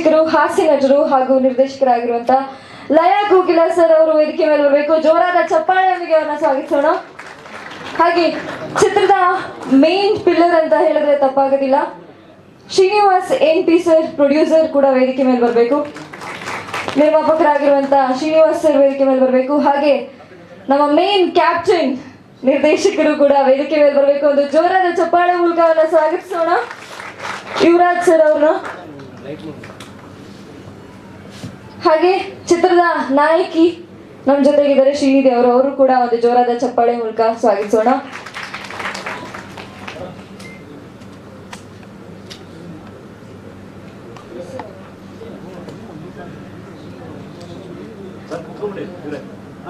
ನಿರ್ದೇಶಕರು ಹಾಸ್ಯ ನಟರು ಹಾಗೂ ನಿರ್ದೇಶಕರಾಗಿರುವಂತ ಲಯ ಕೋಕಿಲ ಸರ್ ಅವರು ವೇದಿಕೆ ಮೇಲೆ ಬರಬೇಕು. ಜೋರಾದ ಚಪ್ಪಾಳೆಯೊಂದಿಗೆ ಅವರನ್ನ ಸ್ವಾಗತಿಸೋಣ. ಹಾಗೆ ಚಿತ್ರದ ಮೇನ್ ಪಿಲ್ಲರ್ ಅಂತ ಹೇಳಿದ್ರೆ ತಪ್ಪಾಗೋದಿಲ್ಲ. Srinivas N P sir producer ಕೂಡ ವೇದಿಕೆ ಮೇಲೆ ಬರಬೇಕು. ನಿರ್ಮಾಪಕರಾಗಿರುವಂತ ಶ್ರೀನಿವಾಸ್ ಸರ್ ವೇದಿಕೆ ಮೇಲೆ ಬರಬೇಕು. ಹಾಗೆ ನಮ್ಮ ಮೇನ್ ಕ್ಯಾಪ್ಟನ್ ನಿರ್ದೇಶಕರು ಕೂಡ ವೇದಿಕೆ ಮೇಲೆ ಬರಬೇಕು. ಒಂದು ಜೋರಾದ ಚಪ್ಪಾಳೆ ಮೂಲಕ ಅವರನ್ನ ಸ್ವಾಗತಿಸೋಣ. ಯುವರಾಜ್ ಸರ್ ಅವ್ರನ್ನ. ಹಾಗೆ ಚಿತ್ರದ ನಾಯಕಿ ನಮ್ಮ ಜೊತೆಗಿದ್ದಾರೆ ಶ್ರೀನಿಧಿ ಅವರು. ಅವರು ಕೂಡ ಒಂದು ಜೋರಾದ ಚಪ್ಪಾಳೆ ಮೂಲಕ ಸ್ವಾಗತಿಸೋಣ.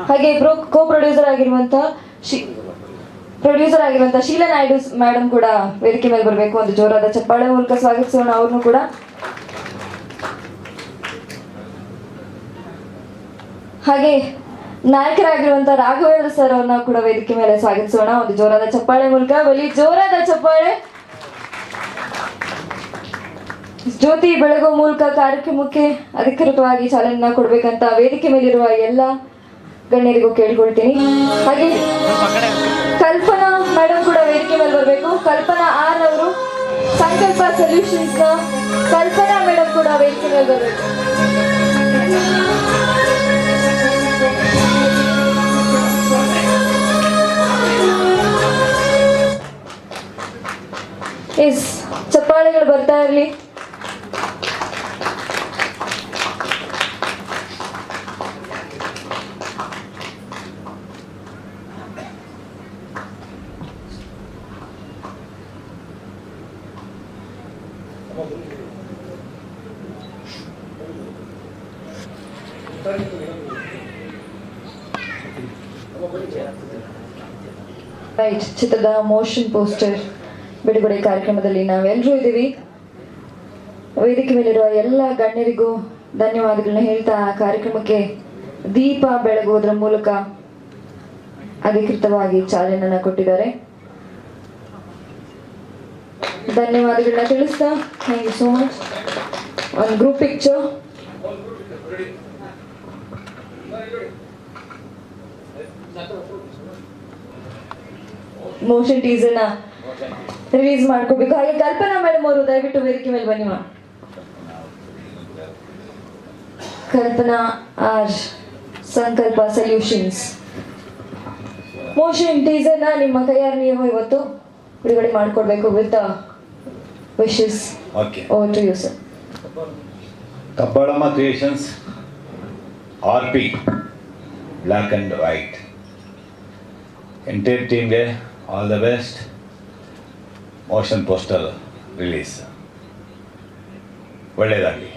ಹಾಗೆ ಪ್ರೋ ಕೋ ಪ್ರೊಡ್ಯೂಸರ್ ಆಗಿರುವಂತ ಪ್ರೊಡ್ಯೂಸರ್ ಆಗಿರುವಂತ ಶೀಲಾ ನಾಯ್ಡು ಮೇಡಮ್ ಕೂಡ ವೇದಿಕೆ ಮೇಲೆ ಬರಬೇಕು. ಒಂದು ಜೋರಾದ ಚಪ್ಪಾಳೆ ಮೂಲಕ ಸ್ವಾಗತಿಸೋಣ. ಅವ್ರನ್ನು ಕೂಡ ಹಾಗೆ ನಾಯಕರಾಗಿರುವಂತ ರಾಘವೇಂದ್ರ ಸರ್ ಅವ್ರನ್ನ ಕೂಡ ವೇದಿಕೆ ಮೇಲೆ ಸ್ವಾಗತಿಸೋಣ. ಒಂದು ಜೋರಾದ ಚಪ್ಪಾಳೆ ಮೂಲಕ. ಬಲಿ ಜೋರಾದ ಚಪ್ಪಾಳೆ. ಜ್ಯೋತಿ ಬೆಳಗೋ ಮೂಲಕ ಕಾರ್ಯಕ್ರಮಕ್ಕೆ ಅಧಿಕೃತವಾಗಿ ಚಾಲನೆ ಕೊಡ್ಬೇಕಂತ ವೇದಿಕೆ ಮೇಲಿರುವ ಎಲ್ಲ ಗಣ್ಯರಿಗೂ ಕೇಳ್ಕೊಳ್ತೀನಿ. ಹಾಗೆ ಕಲ್ಪನಾ ಮೇಡಮ್ ಕೂಡ ವೇದಿಕೆ ಮೇಲೆ ಬರಬೇಕು. ಕಲ್ಪನಾ ಆರ್ ಅವರು ಸಂಕಲ್ಪ ಸೊಲ್ಯೂಷನ್ಸ್ ಕಲ್ಪನಾ ಮೇಡಮ್ ಕೂಡ ವೇದಿಕೆ ಮೇಲೆ ಬರಬೇಕು. ಎಸ್ ಚಪ್ಪಾಳೆಗಳು ಬರ್ತಾ ಇರಲಿ ರೈಟ್ ಚಿತ್ರದ ಮೋಷನ್ ಪೋಸ್ಟರ್ ಬಿಡುಗಡೆ ಕಾರ್ಯಕ್ರಮದಲ್ಲಿ ನಾವೆಲ್ಲರೂ ಇದ್ದೀವಿ. ವೇದಿಕೆ ಮೇಲಿರುವ ಎಲ್ಲ ಗಣ್ಯರಿಗೂ ಧನ್ಯವಾದಗಳನ್ನ ಹೇಳ್ತಾ ಕಾರ್ಯಕ್ರಮಕ್ಕೆ ದೀಪ ಬೆಳಗುವುದರ ಮೂಲಕ ಅಧಿಕೃತವಾಗಿ ಚಾಲನೆಯನ್ನ ಕೊಟ್ಟಿದ್ದಾರೆ. ಧನ್ಯವಾದಗಳನ್ನ ತಿಳಿಸ್ತಾ ಥ್ಯಾಂಕ್ ಯು ಸೋ ಮಚ್ ಒಂದು ಗ್ರೂಪ್ ಪಿಕ್ಚರ್ ಮೋಷನ್ ಟೀಸರ್ನ ರಿಲೀಸ್ ಮಾಡ್ಕೋಬೇಕು ಹಾಗೆ ಕಲ್ಪನಾ ಮೇಡಮ್ ಅವರು ದಯವಿಟ್ಟು ವೇದಿಕೆ ಮೇಲೆ ಬನ್ನಿ ಮಾ Kalpana R Sankalpa solutions motion ಟೀಸರ್ನ ನಿಮ್ಮ ಕೈಯಾರ ನೀವು ಇವತ್ತು ಬಿಡುಗಡೆ ಮಾಡಿಕೊಡ್ಬೇಕು with wishes okay oh to you sir Kabbalamma creations R P black and white entire ಟೀಮ್ಗೆ all the best motion poster release ಒಳ್ಳೆಯದಾಗಲಿ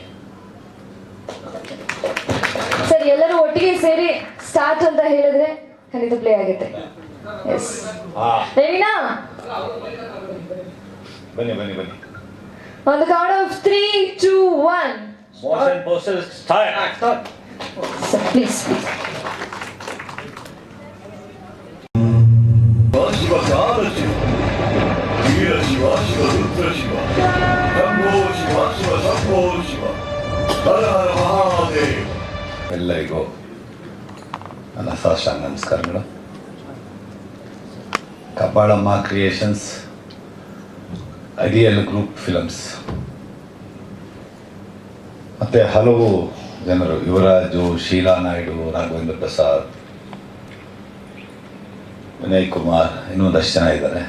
ಸರ್ ಎಲ್ಲರೂ ಒಟ್ಟಿಗೆ ಸೇರಿ ಸ್ಟಾರ್ಟ್ ಅಂತ ಹೇಳಿದ್ರೆ ಖಂಡಿತ ಪ್ಲೇ ಆಗುತ್ತೆ. ಎಸ್ ರೆಡಿನಾ ಬನ್ನಿ ಬನ್ನಿ ಬನ್ನಿ. ಒಂದು count of three two one. Motion poster start start please please. Shiva Shiva Rudra Shiva Shambho Shiva Shiva Shambho Shiva Hara Hara ಎಲ್ಲರಿಗೂ ನನ್ನ ಸಾಷ್ಟಾಂಗ ನಮಸ್ಕಾರಗಳು. Kabbalamma creations ideal group films ಮತ್ತು ಹಲವು ಜನರು, ಯುವರಾಜು, ಶೀಲಾ ನಾಯ್ಡು, ರಾಘವೇಂದ್ರ ಪ್ರಸಾದ್, ವಿನಯ್ ಕುಮಾರ್ ಇನ್ನೊಂದಷ್ಟು ಜನ ಇದ್ದಾರೆ.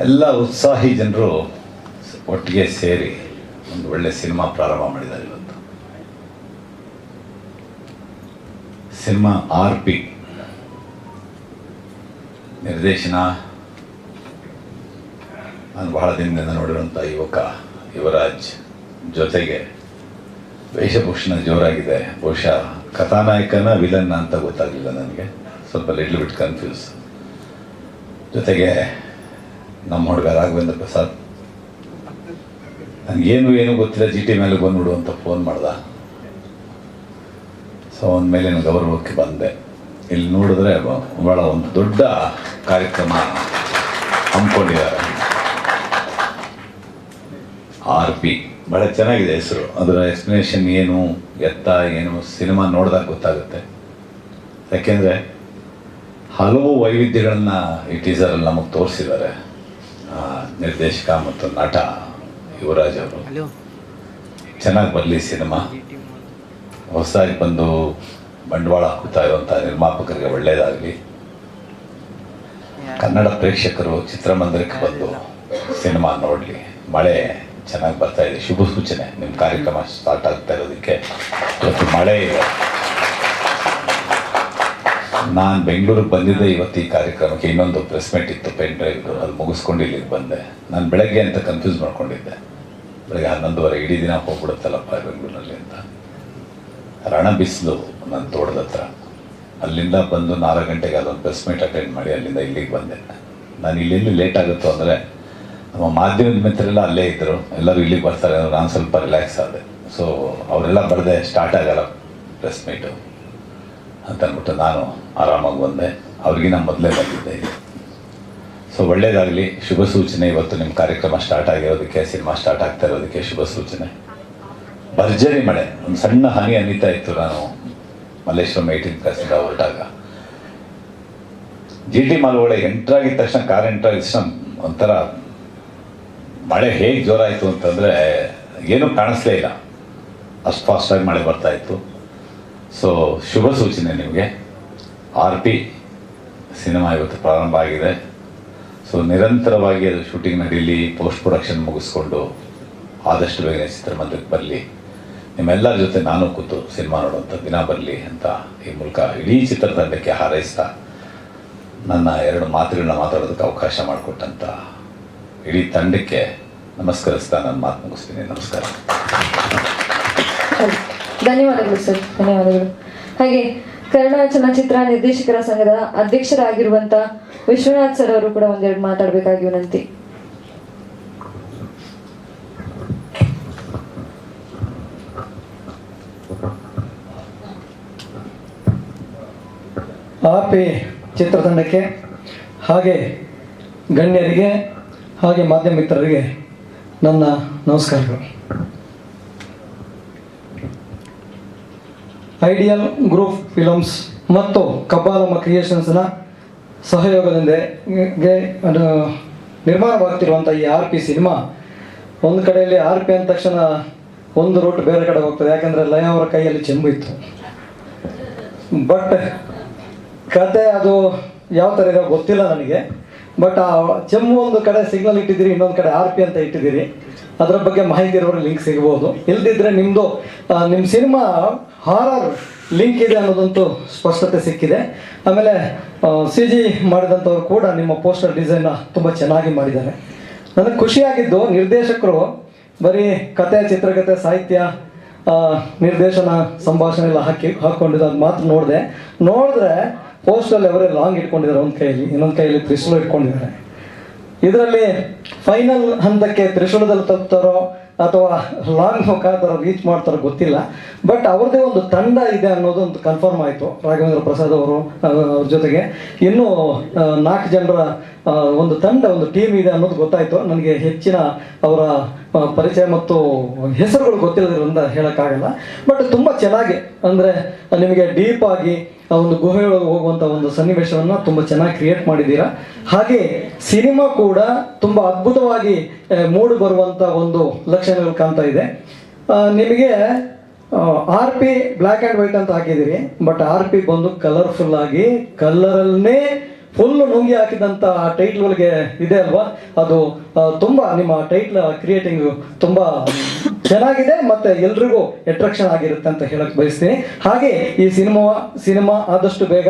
ಎಲ್ಲ ಉತ್ಸಾಹಿ ಜನರು ಒಟ್ಟಿಗೆ ಸೇರಿ ಒಂದು ಒಳ್ಳೆ ಸಿನಿಮಾ ಪ್ರಾರಂಭ ಮಾಡಿದ್ದಾರೆ ಇವತ್ತು. ಸಿನಿಮಾ ಆರ್ ಪಿ ನಿರ್ದೇಶನ. ನಾನು ಬಹಳ ದಿನದಿಂದ ನೋಡಿರುವಂಥ ಯುವಕ ಯುವರಾಜ್ ಜೊತೆಗೆ ವೇಷಭೂಷಣ ಜೋರಾಗಿದೆ. ಬಹುಶಃ ಕಥಾನಾಯಕನ ವಿಲನ್ನ ಅಂತ ಗೊತ್ತಾಗಲಿಲ್ಲ ನನಗೆ. ಸ್ವಲ್ಪ ಲಿಟ್ಲ್ ಬಿಟ್ ಕನ್ಫ್ಯೂಸ್. ಜೊತೆಗೆ ನಮ್ಮ ಹುಡುಗ ರಾಘವೇಂದ್ರ ಪ್ರಸಾದ್ ನನಗೇನು ಏನು ಗೊತ್ತಿಲ್ಲ, ಜಿ ಟಿ ಮೇಲೆ ಬಂದ್ಬಿಡು ಅಂತ ಫೋನ್ ಮಾಡ್ದ. ಸೊ ಅವನ ನಾನು ಗೌರವಕ್ಕೆ ಬಂದೆ. ಇಲ್ಲಿ ನೋಡಿದ್ರೆ ಭಾಳ ಒಂದು ದೊಡ್ಡ ಕಾರ್ಯಕ್ರಮ ಹಮ್ಮಿಕೊಂಡಿದ್ದಾರೆ. R P. ಭಾಳ ಚೆನ್ನಾಗಿದೆ ಹೆಸರು. ಅದರ ಎಕ್ಸ್ಪ್ಲನೇಷನ್ ಏನು, ಎತ್ತ ಏನು, ಸಿನಿಮಾ ನೋಡಿದಾಗ ಗೊತ್ತಾಗುತ್ತೆ. ಯಾಕೆಂದರೆ ಹಲವು ವೈವಿಧ್ಯಗಳನ್ನ ಈ ಟೀಸರಲ್ಲಿ ನಮಗೆ ತೋರಿಸಿದ್ದಾರೆ. ನಿರ್ದೇಶಕ ಮತ್ತು ನಟ ಯುವರಾಜ್ ಅವರು. ಚೆನ್ನಾಗಿ ಬರಲಿ ಸಿನಿಮಾ. ಹೊಸದಾಗಿ ಬಂದು ಬಂಡವಾಳ ಹಾಕುತ್ತಾ ಇರುವಂಥ ನಿರ್ಮಾಪಕರಿಗೆ ಒಳ್ಳೆಯದಾಗಲಿ ಕನ್ನಡ ಪ್ರೇಕ್ಷಕರು ಚಿತ್ರಮಂದಿರಕ್ಕೆ ಬಂದು ಸಿನಿಮಾ ನೋಡಲಿ. ಮಳೆ ಚೆನ್ನಾಗಿ ಬರ್ತಾ ಇದೆ. ಶುಭ ಸೂಚನೆ. ನಿಮ್ಮ ಕಾರ್ಯಕ್ರಮ ಸ್ಟಾರ್ಟ್ ಆಗ್ತಾ ಇರೋದಕ್ಕೆ. ಇವತ್ತು ಮಳೆ ಇದೆ ನಾನು ಬೆಂಗಳೂರಿಗೆ ಬಂದಿದ್ದೆ ಇವತ್ತು ಈ ಕಾರ್ಯಕ್ರಮಕ್ಕೆ, ಇನ್ನೊಂದು ಪ್ರೆಸ್ ಮೀಟ್ ಇತ್ತು ಪೆನ್ ಡ್ರೈವ್ದು ಅದು ಮುಗಿಸ್ಕೊಂಡು ಇಲ್ಲಿಗೆ ಬಂದೆ. ನಾನು ಬೆಳಗ್ಗೆ ಅಂತ ಕನ್ಫ್ಯೂಸ್ ಮಾಡ್ಕೊಂಡಿದ್ದೆ. ಬೆಳಗ್ಗೆ ಹನ್ನೊಂದುವರೆ, ಇಡೀ ದಿನ ಹೋಗ್ಬಿಡುತ್ತಲ್ಲಪ್ಪ ಬೆಂಗಳೂರಲ್ಲಿ ಅಂತ. ರಣ ಬಿಸಿಲು ನನ್ನ ತೋಟದ ಹತ್ರ. ಅಲ್ಲಿಂದ ಬಂದು ನಾಲ್ಕು ಗಂಟೆಗೆ ಅದೊಂದು ಪ್ರೆಸ್ ಮೀಟ್ ಅಟೆಂಡ್ ಮಾಡಿ ಅಲ್ಲಿಂದ ಇಲ್ಲಿಗೆ ಬಂದೆ. ನಾನು ಇಲ್ಲೆಲ್ಲಿ ಲೇಟ್ ಆಗುತ್ತೋ ಅಂದರೆ, ನಮ್ಮ ಮಾಧ್ಯಮದ ಮಿತ್ರರೆಲ್ಲ ಅಲ್ಲೇ ಇದ್ದರು ಎಲ್ಲರೂ ಇಲ್ಲಿಗೆ ಬರ್ತಾರೆ ನಾನು ಸ್ವಲ್ಪ ರಿಲ್ಯಾಕ್ಸ್ ಆದೆ. ಸೊ ಅವರೆಲ್ಲ ಬರದೆ ಸ್ಟಾರ್ಟ್ ಆಗಲ್ಲ ಪ್ರೆಸ್ ಮೀಟು ಅಂತ ಅಂದ್ಬಿಟ್ಟು ನಾನು ಆರಾಮಾಗಿ ಬಂದೆ. ಅವ್ರಿಗಿನ ಮೊದಲೇ ಬಂದಿದ್ದೆ ಸೊ ಒಳ್ಳೇದಾಗಲಿ ಶುಭ ಸೂಚನೆ ಇವತ್ತು ನಿಮ್ಮ ಕಾರ್ಯಕ್ರಮ ಸ್ಟಾರ್ಟ್ ಆಗಿರೋದಕ್ಕೆ, ಸಿನಿಮಾ ಸ್ಟಾರ್ಟ್ ಆಗ್ತಾ ಇರೋದಕ್ಕೆ ಶುಭ ಸೂಚನೆ. ಭರ್ಜರಿ ಮಳೆ. ಒಂದು ಸಣ್ಣ ಹನಿ ಅನಿತಾ ಇತ್ತು ನಾನು ಮಲ್ಲೇಶ್ವರಂ ಏಯ್ಟೀನ್ ಕ್ಲಾಸಿಂದ ಹೊರಟಾಗ. ಜಿ ಟಿ ಮಾಲ್ ಒಳಗೆ ತಕ್ಷಣ ಕಾರ್ ಎಂಟ್ರ್ ಆಗಿದ ತಕ್ಷಣ ಒಂಥರ ಮಳೆ ಹೇಗೆ ಜೋರಾಯಿತು ಅಂತಂದರೆ ಏನೂ ಕಾಣಿಸ್ಲೇ ಇಲ್ಲ. ಅಷ್ಟು ಫಾಸ್ಟಾಗಿ ಮಳೆ ಬರ್ತಾ ಇತ್ತು. ಸೊ ಶುಭ ಸೂಚನೆ ನಿಮಗೆ. ಆರ್ ಪಿ ಸಿನಿಮಾ ಇವತ್ತು ಪ್ರಾರಂಭ ಆಗಿದೆ. ಸೊ ನಿರಂತರವಾಗಿ ಅದು ಶೂಟಿಂಗ್ ನಡೀಲಿ ಪೋಸ್ಟ್ ಪ್ರೊಡಕ್ಷನ್ ಮುಗಿಸ್ಕೊಂಡು ಆದಷ್ಟು ಬೇಗನೆ ಚಿತ್ರಮಂದಿರಕ್ಕೆ ಬರಲಿ. ನಿಮ್ಮೆಲ್ಲರ ಜೊತೆ ನಾನು ಕೂತು ಸಿನಿಮಾ ನೋಡುವಂಥ ದಿನ ಬರಲಿ ಅಂತ ಈ ಮೂಲಕ ಇಡೀ ಚಿತ್ರತಂಡಕ್ಕೆ ಹಾರೈಸ್ತಾ ನನ್ನ ಎರಡು ಮಾತುಗಳನ್ನ ಮಾತಾಡೋದಕ್ಕೆ ಅವಕಾಶ ಮಾಡಿಕೊಟ್ಟಂಥ ಇಡೀ ತಂಡಕ್ಕೆ ನಮಸ್ಕರಿಸ್ತಾ ನನ್ನ ಮಾತು ಮುಗಿಸ್ತೀನಿ. ನಮಸ್ಕಾರ. ಧನ್ಯವಾದಗಳು ಸರ್. ಧನ್ಯವಾದಗಳು. ಹಾಗೆ ಕನ್ನಡ ಚಲನಚಿತ್ರ ನಿರ್ದೇಶಕರ ಸಂಘದ ಅಧ್ಯಕ್ಷರಾಗಿರುವಂತ ವಿಶ್ವನಾಥ್ ಸರ್ ಅವರು ಕೂಡ ಒಂದೆರಡು ಮಾತಾಡಬೇಕಾಗಿ ವಿನಂತಿ. ಆಪಿ ಚಿತ್ರತಂಡಕ್ಕೆ ಹಾಗೆ ಗಣ್ಯರಿಗೆ ಹಾಗೆ ಮಾಧ್ಯಮ ಮಿತ್ರರಿಗೆ ನನ್ನ ನಮಸ್ಕಾರಗಳು. ಐಡಿಯಲ್ ಗ್ರೂಪ್ ಫಿಲಮ್ಸ್ ಮತ್ತು ಕಬ್ಬಾಲಮ್ಮ ಕ್ರಿಯೇಷನ್ಸ್ನ ಸಹಯೋಗದಿಂದ ಗೆ, ಅದು ನಿರ್ಮಾಣವಾಗ್ತಿರುವಂಥ ಈ ಆರ್ ಪಿ ಸಿನಿಮಾ, ಒಂದು ಕಡೆಯಲ್ಲಿ ಆರ್ ಪಿ ಅಂದ ತಕ್ಷಣ ಒಂದು ರೂಟ್ ಬೇರೆ ಕಡೆ ಹೋಗ್ತದೆ. ಯಾಕಂದರೆ ಲಯ ಅವರ ಕೈಯಲ್ಲಿ ಚೆಂಬು ಇತ್ತು. ಬಟ್ ಕತೆ ಅದು ಯಾವ ಥರ ಇದೆ ಗೊತ್ತಿಲ್ಲ ನನಗೆ. ಬಟ್ ಆ ಚೆಮ್ಮು ಒಂದು ಕಡೆ ಸಿಗ್ನಲ್ ಇಟ್ಟಿದ್ದೀರಿ, ಇನ್ನೊಂದು ಕಡೆ ಆರ್ ಪಿ ಅಂತ ಇಟ್ಟಿದ್ದೀರಿ. ಅದರ ಬಗ್ಗೆ ಮಾಹಿತಿ ಇರೋರು ಲಿಂಕ್ ಸಿಗ್ಬೋದು ಇಲ್ದಿದ್ರೆ ನಿಮ್ಮದು ನಿಮ್ಮ ಸಿನಿಮಾ ಹಾರರ್ ಲಿಂಕ್ ಇದೆ ಅನ್ನೋದಂತೂ ಸ್ಪಷ್ಟತೆ ಸಿಕ್ಕಿದೆ. ಆಮೇಲೆ ಸಿ ಜಿ ಮಾಡಿದಂಥವ್ರು ಕೂಡ ನಿಮ್ಮ ಪೋಸ್ಟರ್ ಡಿಸೈನ್ನ ತುಂಬ ಚೆನ್ನಾಗಿ ಮಾಡಿದ್ದಾರೆ. ನನಗೆ ಖುಷಿಯಾಗಿದ್ದು ನಿರ್ದೇಶಕರು ಬರೀ ಕತೆ ಚಿತ್ರಕಥೆ ಸಾಹಿತ್ಯ ನಿರ್ದೇಶನ ಸಂಭಾಷಣೆ ಎಲ್ಲ ಹಾಕಿ ಹಾಕೊಂಡಿದ್ದು ಅದು ಮಾತ್ರ ನೋಡಿದೆ. ನೋಡಿದ್ರೆ ಪೋಸ್ಟಲ್ಲಿ ಅವರೇ ಲಾಂಗ್ ಇಟ್ಕೊಂಡಿದ್ದಾರೆ ಒಂದು ಕೈಯಲ್ಲಿ, ಇನ್ನೊಂದು ಕೈಯಲ್ಲಿ ತ್ರಿಶೂಲ ಇಟ್ಕೊಂಡಿದ್ದಾರೆ. ಇದರಲ್ಲಿ ಫೈನಲ್ ಹಂತಕ್ಕೆ ತ್ರಿಶೂಲದಲ್ಲಿ ತಪ್ತಾರೋ ಅಥವಾ ಲಾಂಗ್ ಮುಖಾಂತರ ರೀಚ್ ಮಾಡ್ತಾರೋ ಗೊತ್ತಿಲ್ಲ. ಬಟ್ ಅವ್ರದ್ದೇ ಒಂದು ತಂಡ ಇದೆ ಅನ್ನೋದು ಒಂದು ಕನ್ಫರ್ಮ್ ಆಯಿತು. ರಾಘವೇಂದ್ರ ಪ್ರಸಾದ್ ಅವರು ಅವ್ರ ಜೊತೆಗೆ. ಇನ್ನೂ ನಾಲ್ಕು ಜನರ ಒಂದು ತಂಡ, ಒಂದು ಟೀಮ್ ಇದೆ ಅನ್ನೋದು ಗೊತ್ತಾಯಿತು. ನನಗೆ ಹೆಚ್ಚಿನ ಅವರ ಪರಿಚಯ ಮತ್ತು ಹೆಸರುಗಳು ಗೊತ್ತಿರೋದ್ರಿಂದ ಹೇಳೋಕ್ಕಾಗಲ್ಲ. ಬಟ್ ತುಂಬ ಚೆನ್ನಾಗಿ, ಅಂದರೆ ನಿಮಗೆ ಡೀಪ್ ಆಗಿ ಆ ಒಂದು ಗುಹೆಯೊಳಗೆ ಹೋಗುವಂಥ ಒಂದು ಸನ್ನಿವೇಶವನ್ನು ತುಂಬ ಚೆನ್ನಾಗಿ ಕ್ರಿಯೇಟ್ ಮಾಡಿದ್ದೀರಾ. ಹಾಗೆ ಸಿನಿಮಾ ಕೂಡ ತುಂಬ ಅದ್ಭುತವಾಗಿ ಮೂಡ್ ಬರುವಂಥ ಒಂದು ಲಕ್ಷಣಗಳು ಕಾಣ್ತಾ ಇದೆ. ನಿಮಗೆ R P black and white ಅಂತ ಹಾಕಿದ್ದೀರಿ. ಬಟ್ ಆರ್ ಪಿ ಬಂದು ಕಲರ್ಫುಲ್ ಆಗಿ ಕಲರಲ್ಲೇ ಫುಲ್ ನುಂಗಿ ಹಾಕಿದಂಥ ಆ ಟೈಟ್ಲ್ಗಳಿಗೆ ಇದೆ ಅಲ್ವಾ? ಅದು ತುಂಬ ನಿಮ್ಮ ಟೈಟ್ಲ್ ಕ್ರಿಯೇಟಿಂಗ್ ತುಂಬ ಚೆನ್ನಾಗಿದೆ ಮತ್ತೆ ಎಲ್ರಿಗೂ ಅಟ್ರಾಕ್ಷನ್ ಆಗಿರುತ್ತೆ ಅಂತ ಹೇಳಕ್ ಬಯಸ್ತೀನಿ. ಹಾಗೆ ಈ ಸಿನಿಮಾ ಸಿನಿಮಾ ಆದಷ್ಟು ಬೇಗ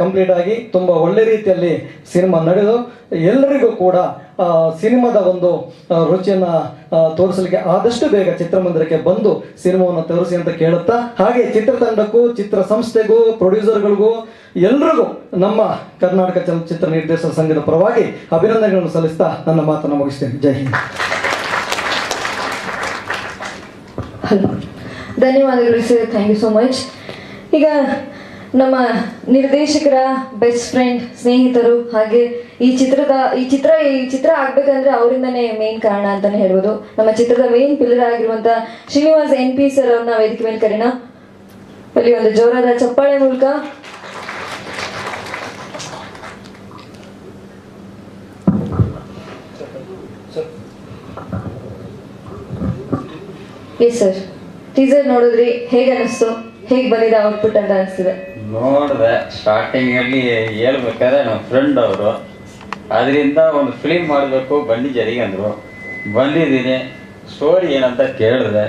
ಕಂಪ್ಲೀಟ್ ಆಗಿ ತುಂಬ ಒಳ್ಳೆ ರೀತಿಯಲ್ಲಿ ಸಿನಿಮಾ ನಡೆದು ಎಲ್ಲರಿಗೂ ಕೂಡ ಸಿನಿಮಾದ ಒಂದು ರುಚಿಯನ್ನು ತೋರಿಸಲಿಕ್ಕೆ ಆದಷ್ಟು ಬೇಗ ಚಿತ್ರಮಂದಿರಕ್ಕೆ ಬಂದು ಸಿನಿಮಾವನ್ನು ತೋರಿಸಿ ಅಂತ ಕೇಳುತ್ತಾ, ಹಾಗೆ ಚಿತ್ರತಂಡಕ್ಕೂ ಚಿತ್ರ ಸಂಸ್ಥೆಗೂ ಪ್ರೊಡ್ಯೂಸರ್ಗಳಿಗೂ ಎಲ್ರಿಗೂ ನಮ್ಮ ಕರ್ನಾಟಕ ಚಲನಚಿತ್ರ ನಿರ್ದೇಶಕ ಸಂಘದ ಪರವಾಗಿ ಅಭಿನಂದನೆಗಳನ್ನು ಸಲ್ಲಿಸ್ತಾ ನನ್ನ ಮಾತನ್ನು ಮುಗಿಸ್ತೇನೆ. ಜೈ ಹಿಂದ್. ಹಲೋ ಧನ್ಯವಾದಗಳು sir thank you so much ಈಗ ನಮ್ಮ ನಿರ್ದೇಶಕರ ಬೆಸ್ಟ್ ಫ್ರೆಂಡ್ ಸ್ನೇಹಿತರು ಹಾಗೆ ಈ ಚಿತ್ರದ, ಈ ಚಿತ್ರ ಈ ಚಿತ್ರ ಆಗ್ಬೇಕಂದ್ರೆ ಅವರಿಂದನೇ ಮೇನ್ ಕಾರಣ ಅಂತಾನೆ ಹೇಳ್ಬೋದು. ನಮ್ಮ ಚಿತ್ರದ ಮೇನ್ ಪಿಲ್ಲರ್ ಆಗಿರುವಂತ ಶ್ರೀನಿವಾಸ್ ಎನ್ ಪಿ ಸರ್ ಅವ್ರನ್ನ ವೇದಿಕೆ ಮೇಲೆ ಕರೀಣ ಅಲ್ಲಿ ಒಂದು ಜೋರಾದ ಚಪ್ಪಾಳೆ ಮೂಲಕ ಎಸ್ ಸರ್ ಟೀಸರ್ ನೋಡಿದ್ರಿ, ಹೇಗೆ ಅನಿಸ್ತು? ಹೇಗೆ ಬಂದಿದೆ ಔಟ್ಪುಟ್ ಅಂತ ಅನಿಸ್ತಿದೆ? ನೋಡಿದೆ ಸ್ಟಾರ್ಟಿಂಗಲ್ಲಿ ಹೇಳ್ಬೇಕಾದ್ರೆ ನಮ್ಮ ಫ್ರೆಂಡ್ ಅವರು, ಅದರಿಂದ ಒಂದು ಫಿಲಿಮ್ ಮಾಡಬೇಕು ಜರಿಗೆ ಅಂದರು. ಬಂದಿದ್ದೀನಿ ಸ್ಟೋರಿ ಏನಂತ ಕೇಳಿದೆ.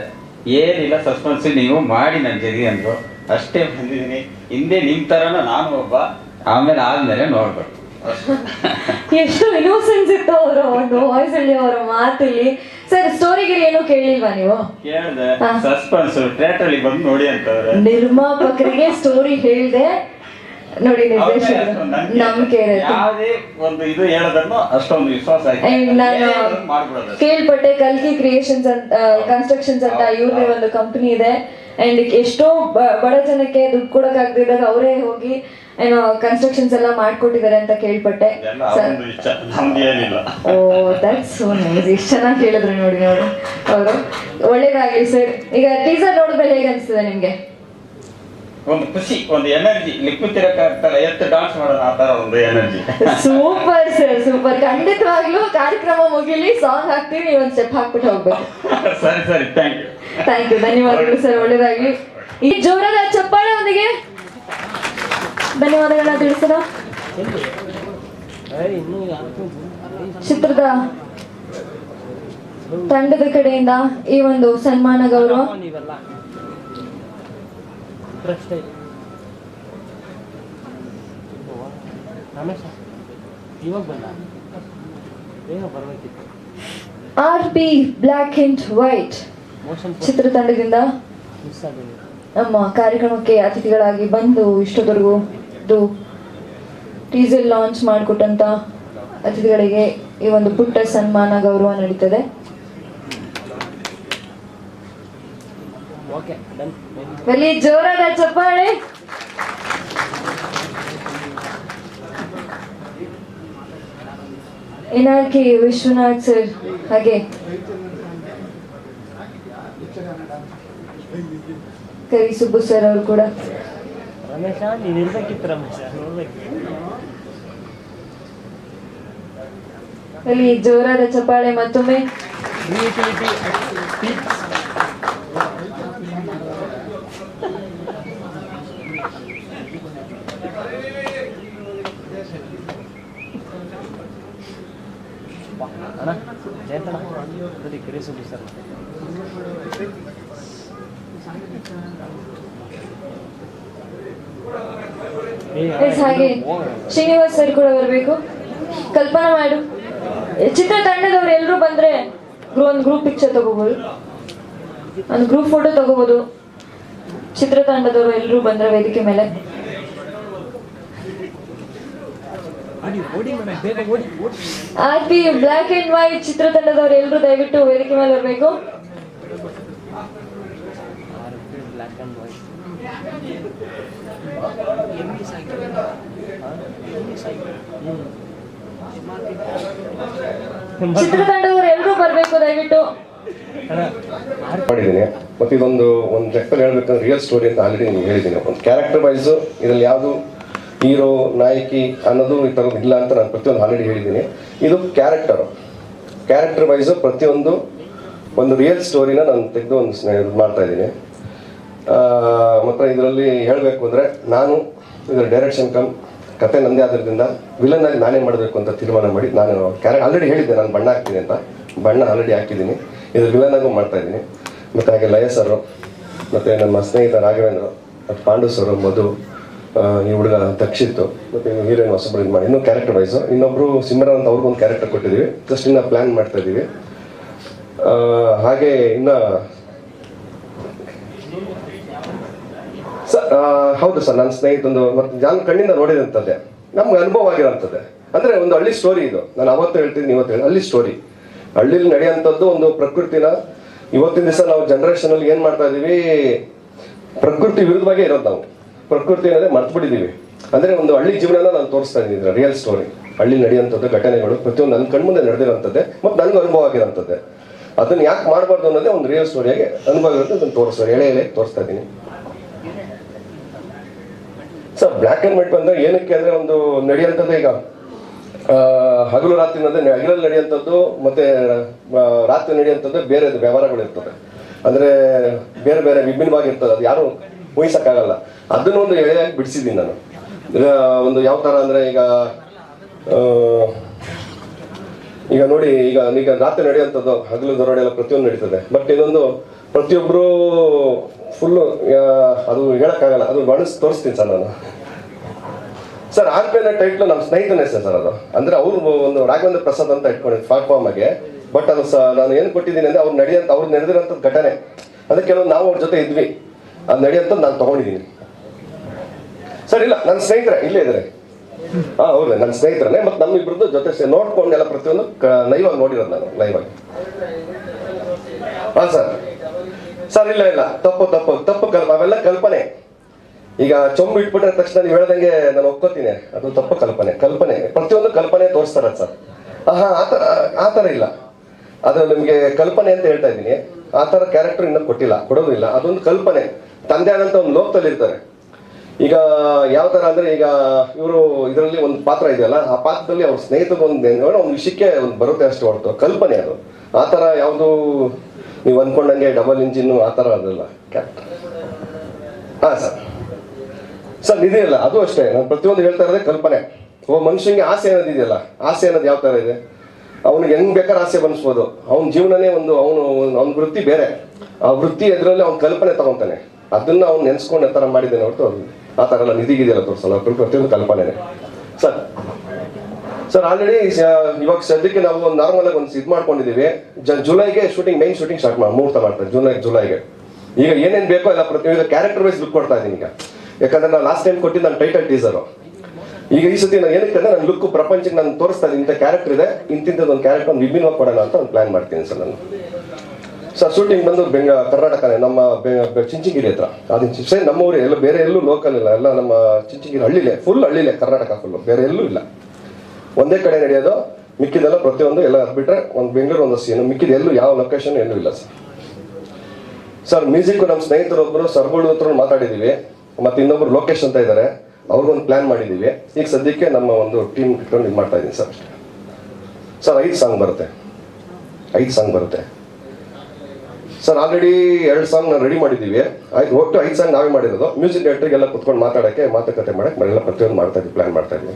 ಏನಿಲ್ಲ ಸಸ್ಪೆನ್ಸ್ ನೀವು ಮಾಡಿ ನನ್ನ ಅಂದರು. ಅಷ್ಟೇ ಬಂದಿದ್ದೀನಿ. ಹಿಂದೆ ನಿಮ್ಮ ಥರನ ನಾನು ಒಬ್ಬ. ಆಮೇಲೆ ಆದಮೇಲೆ ನೋಡ್ಬೇಕು. ಎಷ್ಟು ಇನ್ನೋಸೆನ್ಸ್ ಇತ್ತು ಅವರ ಒಂದು ವಾಯ್ಸ್ ಅಲ್ಲಿ ಅವರ ಮಾತಲ್ಲಿ. ಸರ್ ಸ್ಟೋರಿಗೆ ಏನು ಕೇಳಿಲ್ವಾ ನೀವು? ಕೇಳ್ದೆ. ಸಸ್ಪೆನ್ಸ್ ಥಿಯೇಟ್ರಲ್ಲಿ ಬಂದು ನೋಡಿ ಅಂತವ್ರೆ. ನಿರ್ಮಾಪಕರಿಗೆ ಸ್ಟೋರಿ ಹೇಳ್ದೆ. ನೋಡಿ ನಿರ್ದೇಶಕರು ನಂಬಿಕೆ ಯಾವುದೇ ಒಂದು ಇದು ಹೇಳೋದನ್ನು ಅಷ್ಟೊಂದು ವಿಶ್ವಾಸ ನಾನು ಕೇಳ್ಪಟ್ಟೆ ಕಲ್ಕಿ ಕ್ರಿಯೇಷನ್ಸ್ ಅಂತ ಕನ್ಸ್ಟ್ರಕ್ಷನ್ಸ್ ಅಂತ ಇವ್ರದೇ ಒಂದು ಕಂಪನಿ ಇದೆ. ಅಂಡ್ ಎಷ್ಟೋ ಬಡ ಜನಕ್ಕೆ ದುಡ್ಡು ಕೊಡಕ್ಕಾಗ್ದಿದ್ದಾಗ ಅವರೇ ಹೋಗಿ ಏನೋ ಕನ್ಸ್ಟ್ರಕ್ಷನ್ಸ್ ಎಲ್ಲ ಮಾಡ್ಕೊಟ್ಟಿದ್ದಾರೆ ಅಂತ ಕೇಳ್ಪಟ್ಟೆ. ಓ ದಟ್ಸ್ ಸೋ ನೈಸ್ ಎಷ್ಟು ಚೆನ್ನಾಗಿ ಹೇಳಿದ್ರು ನೋಡಿ ನೋಡಿ. ಅವರು ಒಳ್ಳೇದಾಗ್ಲಿ ಸರ್. ಈಗ ಟೀಸರ್ ನೋಡಿದ್ಮೇಲೆ ಹೇಗೆ ಅನಿಸ್ತದೆ ನಿಮ್ಗೆ? ಒಂದು ಖುಷಿ ಒಂದು ಎನರ್ಜಿ. ಲಿಕ್ವಿಡ್ ತಿರಕಾಗ್ತಾರೆ ಎತ್ತು ಡಾನ್ಸ್ ಮಾಡೋಣ ಆ ತರ ಒಂದು ಎನರ್ಜಿ. ಸೂಪರ್ ಸರ್ ಸೂಪರ್ ಖಂಡಿತವಾಗ್ಲೂ ಕಾರ್ಯಕ್ರಮ ಮುಗಿಲಿ ಸಾಂಗ್ ಹಾಕ್ತೀವಿ ನೀವು ಒಂದು ಸ್ಟೆಪ್ ಹಾಕ್ಬಿಟ್ಟು ಹೋಗ್ಬೇಕು. ಸರಿ ಸರಿ ಥ್ಯಾಂಕ್ ಯು ಥ್ಯಾಂಕ್ ಯು ಧನ್ಯವಾದಗಳು ಸರ್ ಒಳ್ಳೇದಾಗ್ಲಿ. ಈ ಜೋರಾದ ಚಪ್ಪಾಳೆಯೊಂದಿಗೆ ಧನ್ಯವಾದಗಳನ್ನ ತಿಳಿಸೋಣ. ಚಿತ್ರದ ತಂಡದ ಕಡೆಯಿಂದ ಈ ಒಂದು ಸನ್ಮಾನ ಗೌರವ. ರಮೇಶ ಇವಾಗ ಬಂದ? ಬೇಗ ಬರಬೇಕಿತ್ತು. R P black and white ಚಿತ್ರತಂಡದಿಂದ ನಮ್ಮ ಕಾರ್ಯಕ್ರಮಕ್ಕೆ ಅತಿಥಿಗಳಾಗಿ ಬಂದು ಇಷ್ಟದವರೆಗೂ ಇದು ಟೀಸರ್ ಲಾಂಚ್ ಮಾಡಿಕೊಟ್ಟಂತ ಅತಿಥಿಗಳಿಗೆ ಈ ಒಂದು ಪುಟ್ಟ ಸನ್ಮಾನ ಗೌರವ ನಡೀತದೆ ಓಕೆ ಡನ್ ಬಲಿ ಜೋರಾದ ಚಪ್ಪಾಳೆ ಎನ್ಆರ್ಕೆ ವಿಶ್ವನಾಥ್ ಸರ್ ಹಾಗೆ ಕರಿ ಸುಬ್ಬು ಸರ್ ಅವರು ಕೂಡ ರಮೇಶ ನೀನು ಇರ್ಬೇಕಿತ್ತು ರಮೇಶ ನೋಡ್ಬೇಕು ಅಲ್ಲಿ ಜೋರಾದ ಚಪ್ಪಾಳೆ ಮತ್ತೊಮ್ಮೆ ಕಿರಿಸುದು ಸರ್. ಹಾಗೆ ಶ್ರೀನಿವಾಸ್ ಸರ್ ಕೂಡ ಬರಬೇಕು. ಕಲ್ಪನಾ ಮಾಡು. ಚಿತ್ರತಂಡದವ್ರು ಎಲ್ಲರೂ ಬಂದ್ರೆ ಒಂದು ಗ್ರೂಪ್ ಪಿಕ್ಚರ್ ತಗೋಬಹುದು ಒಂದು ಗ್ರೂಪ್ ಫೋಟೋ ತಗೋಬಹುದು ಚಿತ್ರತಂಡದವರು ಎಲ್ಲರೂ ಬಂದ್ರೆ ವೇದಿಕೆ ಮೇಲೆ. R black black and white ಚಿತ್ರತಂಡದವರು ಎಲ್ಲರೂ ದಯವಿಟ್ಟು ವೇದಿಕೆ ಮೇಲೆ ಬರಬೇಕು ಚಿತ್ರತಂಡದವರು ಎಲ್ಲರೂ ಬರಬೇಕು ದಯವಿಟ್ಟು. ಮಾಡಿದ್ದೀನಿ. ಮತ್ತು ಇದೊಂದು ಒಂದು ಲೆಕ್ಕದಲ್ಲಿ ಹೇಳ್ಬೇಕಂದ್ರೆ ರಿಯಲ್ ಸ್ಟೋರಿ ಅಂತ ಆಲ್ರೆಡಿ ನಿಮ್ಗೆ ಹೇಳಿದ್ದೀನಿ. ಒಂದು ಕ್ಯಾರೆಕ್ಟರ್ ವೈಸ್ ಇದರಲ್ಲಿ ಯಾವುದು ಹೀರೋ ನಾಯಕಿ ಅನ್ನೋದು ಈ ಥರದ್ದು ಇಲ್ಲ ಅಂತ ನಾನು ಪ್ರತಿಯೊಂದು ಆಲ್ರೆಡಿ ಹೇಳಿದ್ದೀನಿ. ಇದು ಕ್ಯಾರೆಕ್ಟರು ಕ್ಯಾರೆಕ್ಟರ್ ವೈಸು ಪ್ರತಿಯೊಂದು ಒಂದು ರಿಯಲ್ ಸ್ಟೋರಿನ ನಾನು ತೆಗೆದು ಒಂದು ಇದು ಮಾಡ್ತಾ ಇದ್ದೀನಿ. ಮತ್ತು ಇದರಲ್ಲಿ ಹೇಳಬೇಕು ಅಂದರೆ ನಾನು ಇದರ ಡೈರೆಕ್ಷನ್ ಕಮ್, ಕತೆ ನಂದೇ ಆದ್ರಿಂದ ವಿಲನ್ ಆಗಿ ನಾನೇ ಮಾಡಬೇಕು ಅಂತ ತೀರ್ಮಾನ ಮಾಡಿ ನಾನು ಕ್ಯಾರೆ ಆಲ್ರೆಡಿ ಹೇಳಿದ್ದೆ, ನಾನು ಬಣ್ಣ ಹಾಕ್ತೀನಿ ಅಂತ. ಬಣ್ಣ ಆಲ್ರೆಡಿ ಹಾಕಿದ್ದೀನಿ. ಇದು ವಿಲನ್ ಮಾಡ್ತಾ ಇದ್ದೀನಿ. ಮತ್ತು ಹಾಗೆ ಲಯ ಸರು, ಮತ್ತು ನಮ್ಮ ಸ್ನೇಹಿತ ರಾಘವೇಂದ್ರ, ಮತ್ತು ಪಾಂಡು ಸರು, ಮಧು ಈ ಹುಡುಗ ದಕ್ಷಿತ್ತು. ಮತ್ತೆ ಹೀರೋಯಿನ್ ಹೊಸಬ್ರು ಇದು ಮಾಡಿ. ಇನ್ನೂ ಕ್ಯಾರೆಕ್ಟರ್ ವೈಸು ಇನ್ನೊಬ್ರು ಸಿಮ್ರನ್ ಅಂತ ಅವ್ರಿಗೊಂದು ಕ್ಯಾರೆಕ್ಟರ್ ಕೊಟ್ಟಿದ್ದೀವಿ. ಜಸ್ಟ್ ಇನ್ನ ಪ್ಲ್ಯಾನ್ ಮಾಡ್ತಾ ಇದ್ದೀವಿ ಹಾಗೆ ಇನ್ನು ಸರ್ ಹೌದು ಸರ್ ನನ್ನ ಸ್ನೇಹಿತೊಂದು ಮತ್ತು ನಾನು ಕಣ್ಣಿಂದ ನೋಡಿದಂಥದ್ದೇ ನಮ್ಗೆ ಅನುಭವ ಆಗಿರೋಂಥದ್ದೇ ಅಂದರೆ ಒಂದು ಹಳ್ಳಿ ಸ್ಟೋರಿ ಇದು. ನಾನು ಅವತ್ತು ಹೇಳ್ತೀನಿ ಇವತ್ತು ಹೇಳಿ, ಹಳ್ಳಿ ಸ್ಟೋರಿ ಹಳ್ಳಿಲಿ ನಡೆಯುವಂಥದ್ದು ಒಂದು ಪ್ರಕೃತಿನ. ಇವತ್ತಿನ ದಿವಸ ನಾವು ಜನ್ರೇಷನಲ್ಲಿ ಏನು ಮಾಡ್ತಾ ಇದೀವಿ? ಪ್ರಕೃತಿ ವಿರುದ್ಧವಾಗಿ ಇರೋದು ನಾವು. ಪ್ರಕೃತಿ ಅನ್ನೋದೇ ಮರ್ತು ಅಂದರೆ ಒಂದು ಹಳ್ಳಿ ಜೀವನನ ನಾನು ತೋರಿಸ್ತಾ ಇದ್ದೀನಿ ರಿಯಲ್ ಸ್ಟೋರಿ ಹಳ್ಳಿ ನಡೆಯುವಂಥದ್ದು, ಘಟನೆಗಳು, ಪ್ರತಿಯೊಂದು ನನ್ನ ಕಣ್ಮುಂದೆ ನಡೆದಿರೋಂಥದ್ದೇ, ಮತ್ತು ನನಗೆ ಅನುಭವ ಆಗಿರೋಂಥದ್ದೇ. ಅದನ್ನ ಯಾಕೆ ಮಾಡಬಾರ್ದು ಅನ್ನೋದೇ ಒಂದು ರಿಯಲ್ ಸ್ಟೋರಿಯಾಗಿ ಅನುಭವ ಇರುತ್ತೆ ಅದನ್ನು ತೋರಿಸ್ತಾರೆ ಎಳೆ ಎಳೆ ತೋರಿಸ್ತಾ ಇದ್ದೀನಿ. ಸರ್ ಬ್ಲ್ಯಾಕ್ ಆ್ಯಂಡ್ ವೈಟ್ ಬಂದರೆ ಏನಕ್ಕೆ ಅಂದರೆ ಒಂದು ನಡೆಯುವಂಥದ್ದು ಈಗ ಹಗಲು ರಾತ್ರಿ ಅನ್ನೋದೇ ಹಗಲಲ್ಲಿ ನಡೆಯುವಂಥದ್ದು ಮತ್ತು ರಾತ್ರಿ ನಡೆಯುವಂಥದ್ದು ಬೇರೆ ವ್ಯವಹಾರಗಳು ಇರ್ತದೆ. ಅಂದರೆ ಬೇರೆ ಬೇರೆ ವಿಭಿನ್ನವಾಗಿರ್ತದೆ. ಅದು ಯಾರು ಊಹಿಸೋಕ್ಕಾಗಲ್ಲ ಅದನ್ನು ಒಂದು ಎಳೆಯಾಗಿ ಬಿಡಿಸಿದ್ದೀನಿ ನಾನು. ಒಂದು ಯಾವ ಥರ ಅಂದರೆ ಈಗ ಈಗ ನೋಡಿ, ಈಗ ಈಗ ರಾತ್ರಿ ನಡೆಯುವಂಥದ್ದು, ಹಗಲು ದೊರಡೆ ಎಲ್ಲ ಪ್ರತಿಯೊಂದು ನಡೀತದೆ. ಬಟ್ ಇದೊಂದು ಪ್ರತಿಯೊಬ್ಬರು ಫುಲ್ಲು ಅದು ಹೇಳೋಕ್ಕಾಗಲ್ಲ. ಅದು ಬಣಸ್ ತೋರಿಸ್ತೀನಿ ಸರ್ ನಾನು. ಸರ್, ಆರ್ ಟೈಟ್ಲು ನಮ್ಮ ಸ್ನೇಹಿತನ ಹೆಸರು ಸರ್ ಅದು. ಅಂದರೆ ಅವರು ಒಂದು ರಾಘವೇಂದ್ರ ಪ್ರಸಾದ್ ಅಂತ ಇಟ್ಕೊಂಡಿದ್ದು ಪ್ಲಾಟ್ಫಾರ್ಮ್ ಆಗಿ. ಬಟ್ ಅದು ಸ, ನಾನು ಏನು ಕೊಟ್ಟಿದ್ದೀನಿ ಅಂದರೆ ಅವ್ರು ನಡೆಯಂತ, ಅವ್ರು ನಡೆದಿರೋಂಥದ್ದು ಘಟನೆ. ಅದಕ್ಕೆ ನಾವು ಅವ್ರ ಜೊತೆ ಇದ್ವಿ. ಅದು ಅಂತ ನಾನು ತಗೊಂಡಿದ್ದೀನಿ. ಸರ್, ಇಲ್ಲ, ನನ್ನ ಸ್ನೇಹಿತರೆ, ಇಲ್ಲೇ ಇದ್ದಾರೆ ಹಾಂ, ಹೌದು, ನನ್ನ ಸ್ನೇಹಿತರನ್ನೇ, ಮತ್ತೆ ನಮ್ಮಿಬ್ರದ್ದು ಜೊತೆ ನೋಡ್ಕೊಂಡು ಎಲ್ಲ ಪ್ರತಿಯೊಂದು ಲೈವ್ ಆಗಿ ನೋಡಿರೋದು ನಾನು ಲೈವ್ ಆಗಿ ಹಾ, ಸರ್. ಸರ್, ಇಲ್ಲ ಇಲ್ಲ, ತಪ್ಪು ತಪ್ಪು ತಪ್ಪು ಕಲ್ಪ ಅವೆಲ್ಲ ಕಲ್ಪನೆ. ಈಗ ಚೊಂಬು ಇಟ್ಬಿಟ್ಟ ತಕ್ಷಣ ನೀವು ಹೇಳ್ದಂಗೆ ನಾನು ಒಪ್ಕೋತೀನಿ. ಅದು ತಪ್ಪು ಕಲ್ಪನೆ ಕಲ್ಪನೆ, ಪ್ರತಿಯೊಂದು ಕಲ್ಪನೆ ತೋರಿಸ್ತಾರೆ ಸರ್. ಹಾ, ಆ ಥರ ಆ ಥರ ಇಲ್ಲ. ಅದು ನಿಮಗೆ ಕಲ್ಪನೆ ಅಂತ ಹೇಳ್ತಾ ಇದ್ದೀನಿ. ಆ ಥರ ಕ್ಯಾರೆಕ್ಟರ್ ಇನ್ನೂ ಕೊಟ್ಟಿಲ್ಲ ಕೊಡೋದಿಲ್ಲ ಅದೊಂದು ಕಲ್ಪನೆ. ತಂದೆ ಆದಂಥ ಒಂದು ಲೋಕದಲ್ಲಿ ಇರ್ತಾರೆ. ಈಗ ಯಾವ ಥರ ಅಂದರೆ ಈಗ ಇವರು ಇದರಲ್ಲಿ ಒಂದು ಪಾತ್ರ ಇದೆಯಲ್ಲ, ಆ ಪಾತ್ರದಲ್ಲಿ ಅವ್ರ ಸ್ನೇಹಿತದ ಒಂದು ವಿಷಯಕ್ಕೆ ಒಂದು ಬರುತ್ತೆ ಅಷ್ಟು ಹೊರತು, ಕಲ್ಪನೆ ಅದು. ಆ ಥರ ಯಾವುದು ನೀವು ಅಂದ್ಕೊಂಡಂಗೆ ಡಬಲ್ ಇಂಜಿನ್ನು ಆ ಥರ ಅದಲ್ಲ. ಹಾ ಹಾಂ ಸರ್ ಸರ್ ಇದೆಯಲ್ಲ, ಅದು ಅಷ್ಟೇ. ನಾನು ಪ್ರತಿಯೊಂದು ಹೇಳ್ತಾ ಇರೋದೇ ಕಲ್ಪನೆ. ಒಬ್ಬ ಮನುಷ್ಯನಿಗೆ ಆಸೆ ಅನ್ನೋದು ಇದೆಯಲ್ಲ, ಆಸೆ ಅನ್ನೋದು ಯಾವ ಥರ ಇದೆ? ಅವನಿಗೆ ಹೆಂಗ್ ಬೇಕಾದ್ರೆ ಆಸೆ ಬನ್ಸ್ಬೋದು ಅವನ ಜೀವನನೇ ಒಂದು, ಅವನು, ಅವನ ವೃತ್ತಿ ಬೇರೆ. ಆ ವೃತ್ತಿ ಎದುರಲ್ಲಿ ಅವ್ನ ಕಲ್ಪನೆ ತಗೊಂತಾನೆ. ಅದನ್ನ ಅವ್ನು ನೆನ್ಸ್ಕೊಂಡು ಆ ಥರ ಮಾಡಿದ್ದೇನೆ ಹೊರತು ಅವ್ನು ಆ ಥರ ಎಲ್ಲ ನಿಧಿಗಿದೆಯಲ್ಲ ತೋರಿಸಲ್ಲ ಪ್ರತಿಯೊಂದು ಕಲ್ಪನೆನೆ. ಸರ್ ಸರ್, ಆಲ್ರೆಡಿ ಇವಾಗ ಸದ್ಯಕ್ಕೆ ನಾವು ಒಂದು ನಾರ್ಮಲ್ ಆಗಿ ಒಂದು ಇದು ಮಾಡ್ಕೊಂಡಿದ್ದೀವಿ ಜುಲೈಗೆ ಶೂಟಿಂಗ್ ಮೈನ್ ಶೂಟಿಂಗ್ ಸ್ಟಾರ್ಟ್ ಮಾಡಿ ಮುಹೂರ್ತ ಮಾಡ್ತಾರೆ, ಜುಲೈ, ಜುಲೈಗೆ. ಈಗ ಏನೇನು ಬೇಕೋ ಎಲ್ಲ ಪ್ರತಿ ಕ್ಯಾರೆಕ್ಟರ್ ವೈಸ್ ಲುಕ್ ಕೊಡ್ತಾ ಇದ್ದೀನಿ ಈಗ. ಯಾಕಂದ್ರೆ ನಾನು ಲಾಸ್ಟ್ ಟೈಮ್ ಕೊಟ್ಟಿದ್ದು ನನ್ನ ಟೈಟಲ್ ಟೀಸರು ಈಗ ಈ ಸತಿ ನಾನು ಏನಕ್ಕೆ ನನ್ನ ಲುಕ್ ಪ್ರಪಂಚಕ್ಕೆ ನಾನು ತೋರಿಸ್ತಾ ಇದ್ದೀನಿ ಇಂಥ ಕ್ಯಾರೆಕ್ಟರ್ ಇದೆ ಇಂತಿಂಥದ್ದು ಒಂದು ಕ್ಯಾರೆಕ್ಟರ್ ಒಂದು ವಿಭಿನ್ನವಾಗಿ ಕೊಡೋಣ ಅಂತ ಒಂದು ಪ್ಲಾನ್ ಮಾಡ್ತೀನಿ ಸರ್ ನಾನು. ಸರ್ ಶೂಟಿಂಗ್ ಬಂದು ಬೆಂಗ, ಕರ್ನಾಟಕನೇ, ನಮ್ಮ ಚಿಂಚಗಿರಿ ಹತ್ರ. ಅದು ಸೇಮ್ ನಮ್ಮ ಊರೇ ಎಲ್ಲ ಬೇರೆ ಎಲ್ಲೂ ಲೋಕಲ್ ಇಲ್ಲ. ಎಲ್ಲ ನಮ್ಮ ಚಿಂಚಿಗಿರಿ ಹಳ್ಳಿಲೇ ಫುಲ್ ಹಳ್ಳಿಲೆ, ಕರ್ನಾಟಕ ಫುಲ್ಲು ಬೇರೆ ಎಲ್ಲೂ ಇಲ್ಲ. ಒಂದೇ ಕಡೆ ನಡೆಯೋದು, ಮಿಕ್ಕಿದೆಲ್ಲ ಪ್ರತಿಯೊಂದು ಎಲ್ಲ ಬಿಟ್ರೆ ಒಂದು ಬೆಂಗಳೂರು ಒಂದು ಸೀನು. ಮಿಕ್ಕಿದ ಎಲ್ಲೂ ಯಾವ ಲೊಕೇಶನ್ ಎಲ್ಲೂ ಇಲ್ಲ ಸರ್. ಸರ್ ಮ್ಯೂಸಿಕ್ ನಮ್ಮ ಸ್ನೇಹಿತರೊಬ್ಬರು ಸರ್ಬೋಳ್ ಹತ್ರ ಮಾತಾಡಿದ್ದೀವಿ ಮತ್ತು ಇನ್ನೊಬ್ರು ಲೋಕೇಶ್ ಅಂತ ಇದ್ದಾರೆ ಅವ್ರಿಗೊಂದು ಪ್ಲಾನ್ ಮಾಡಿದ್ದೀವಿ ಈಗ ಸದ್ಯಕ್ಕೆ ನಮ್ಮ ಒಂದು ಟೀಮ್ ಇಟ್ಕೊಂಡು ಇದು ಮಾಡ್ತಾ ಇದ್ದೀನಿ ಸರ್. ಸರ್, ಐದು ಸಾಂಗ್ ಬರುತ್ತೆ. ಐದು ಸಾಂಗ್ ಬರುತ್ತೆ. ಸರ್ ಆಲ್ರೆಡಿ ಎರಡು ಸಾಂಗ್ ನಾವು ರೆಡಿ ಮಾಡಿದ್ದೀವಿ. ಆಯ್ತು ಒಟ್ಟು ಐದು ಸಾಂಗ್ ನಾವೇ ಮಾಡಿರೋದು. ಮ್ಯೂಸಿಕ್ ಡೈರೆಕ್ಟರ್ಗೆಲ್ಲ ಕುತ್ಕೊಂಡು ಮಾತಾಡೋಕ್ಕೆ, ಮಾತುಕತೆ ಮಾಡಕ್ಕೆ ಮನೆಲ್ಲ ಪ್ರತಿಯೊಂದು ಮಾಡ್ತಾ ಇದ್ದೀವಿ ಪ್ಲಾನ್ ಮಾಡ್ತಾ ಇದ್ದೀವಿ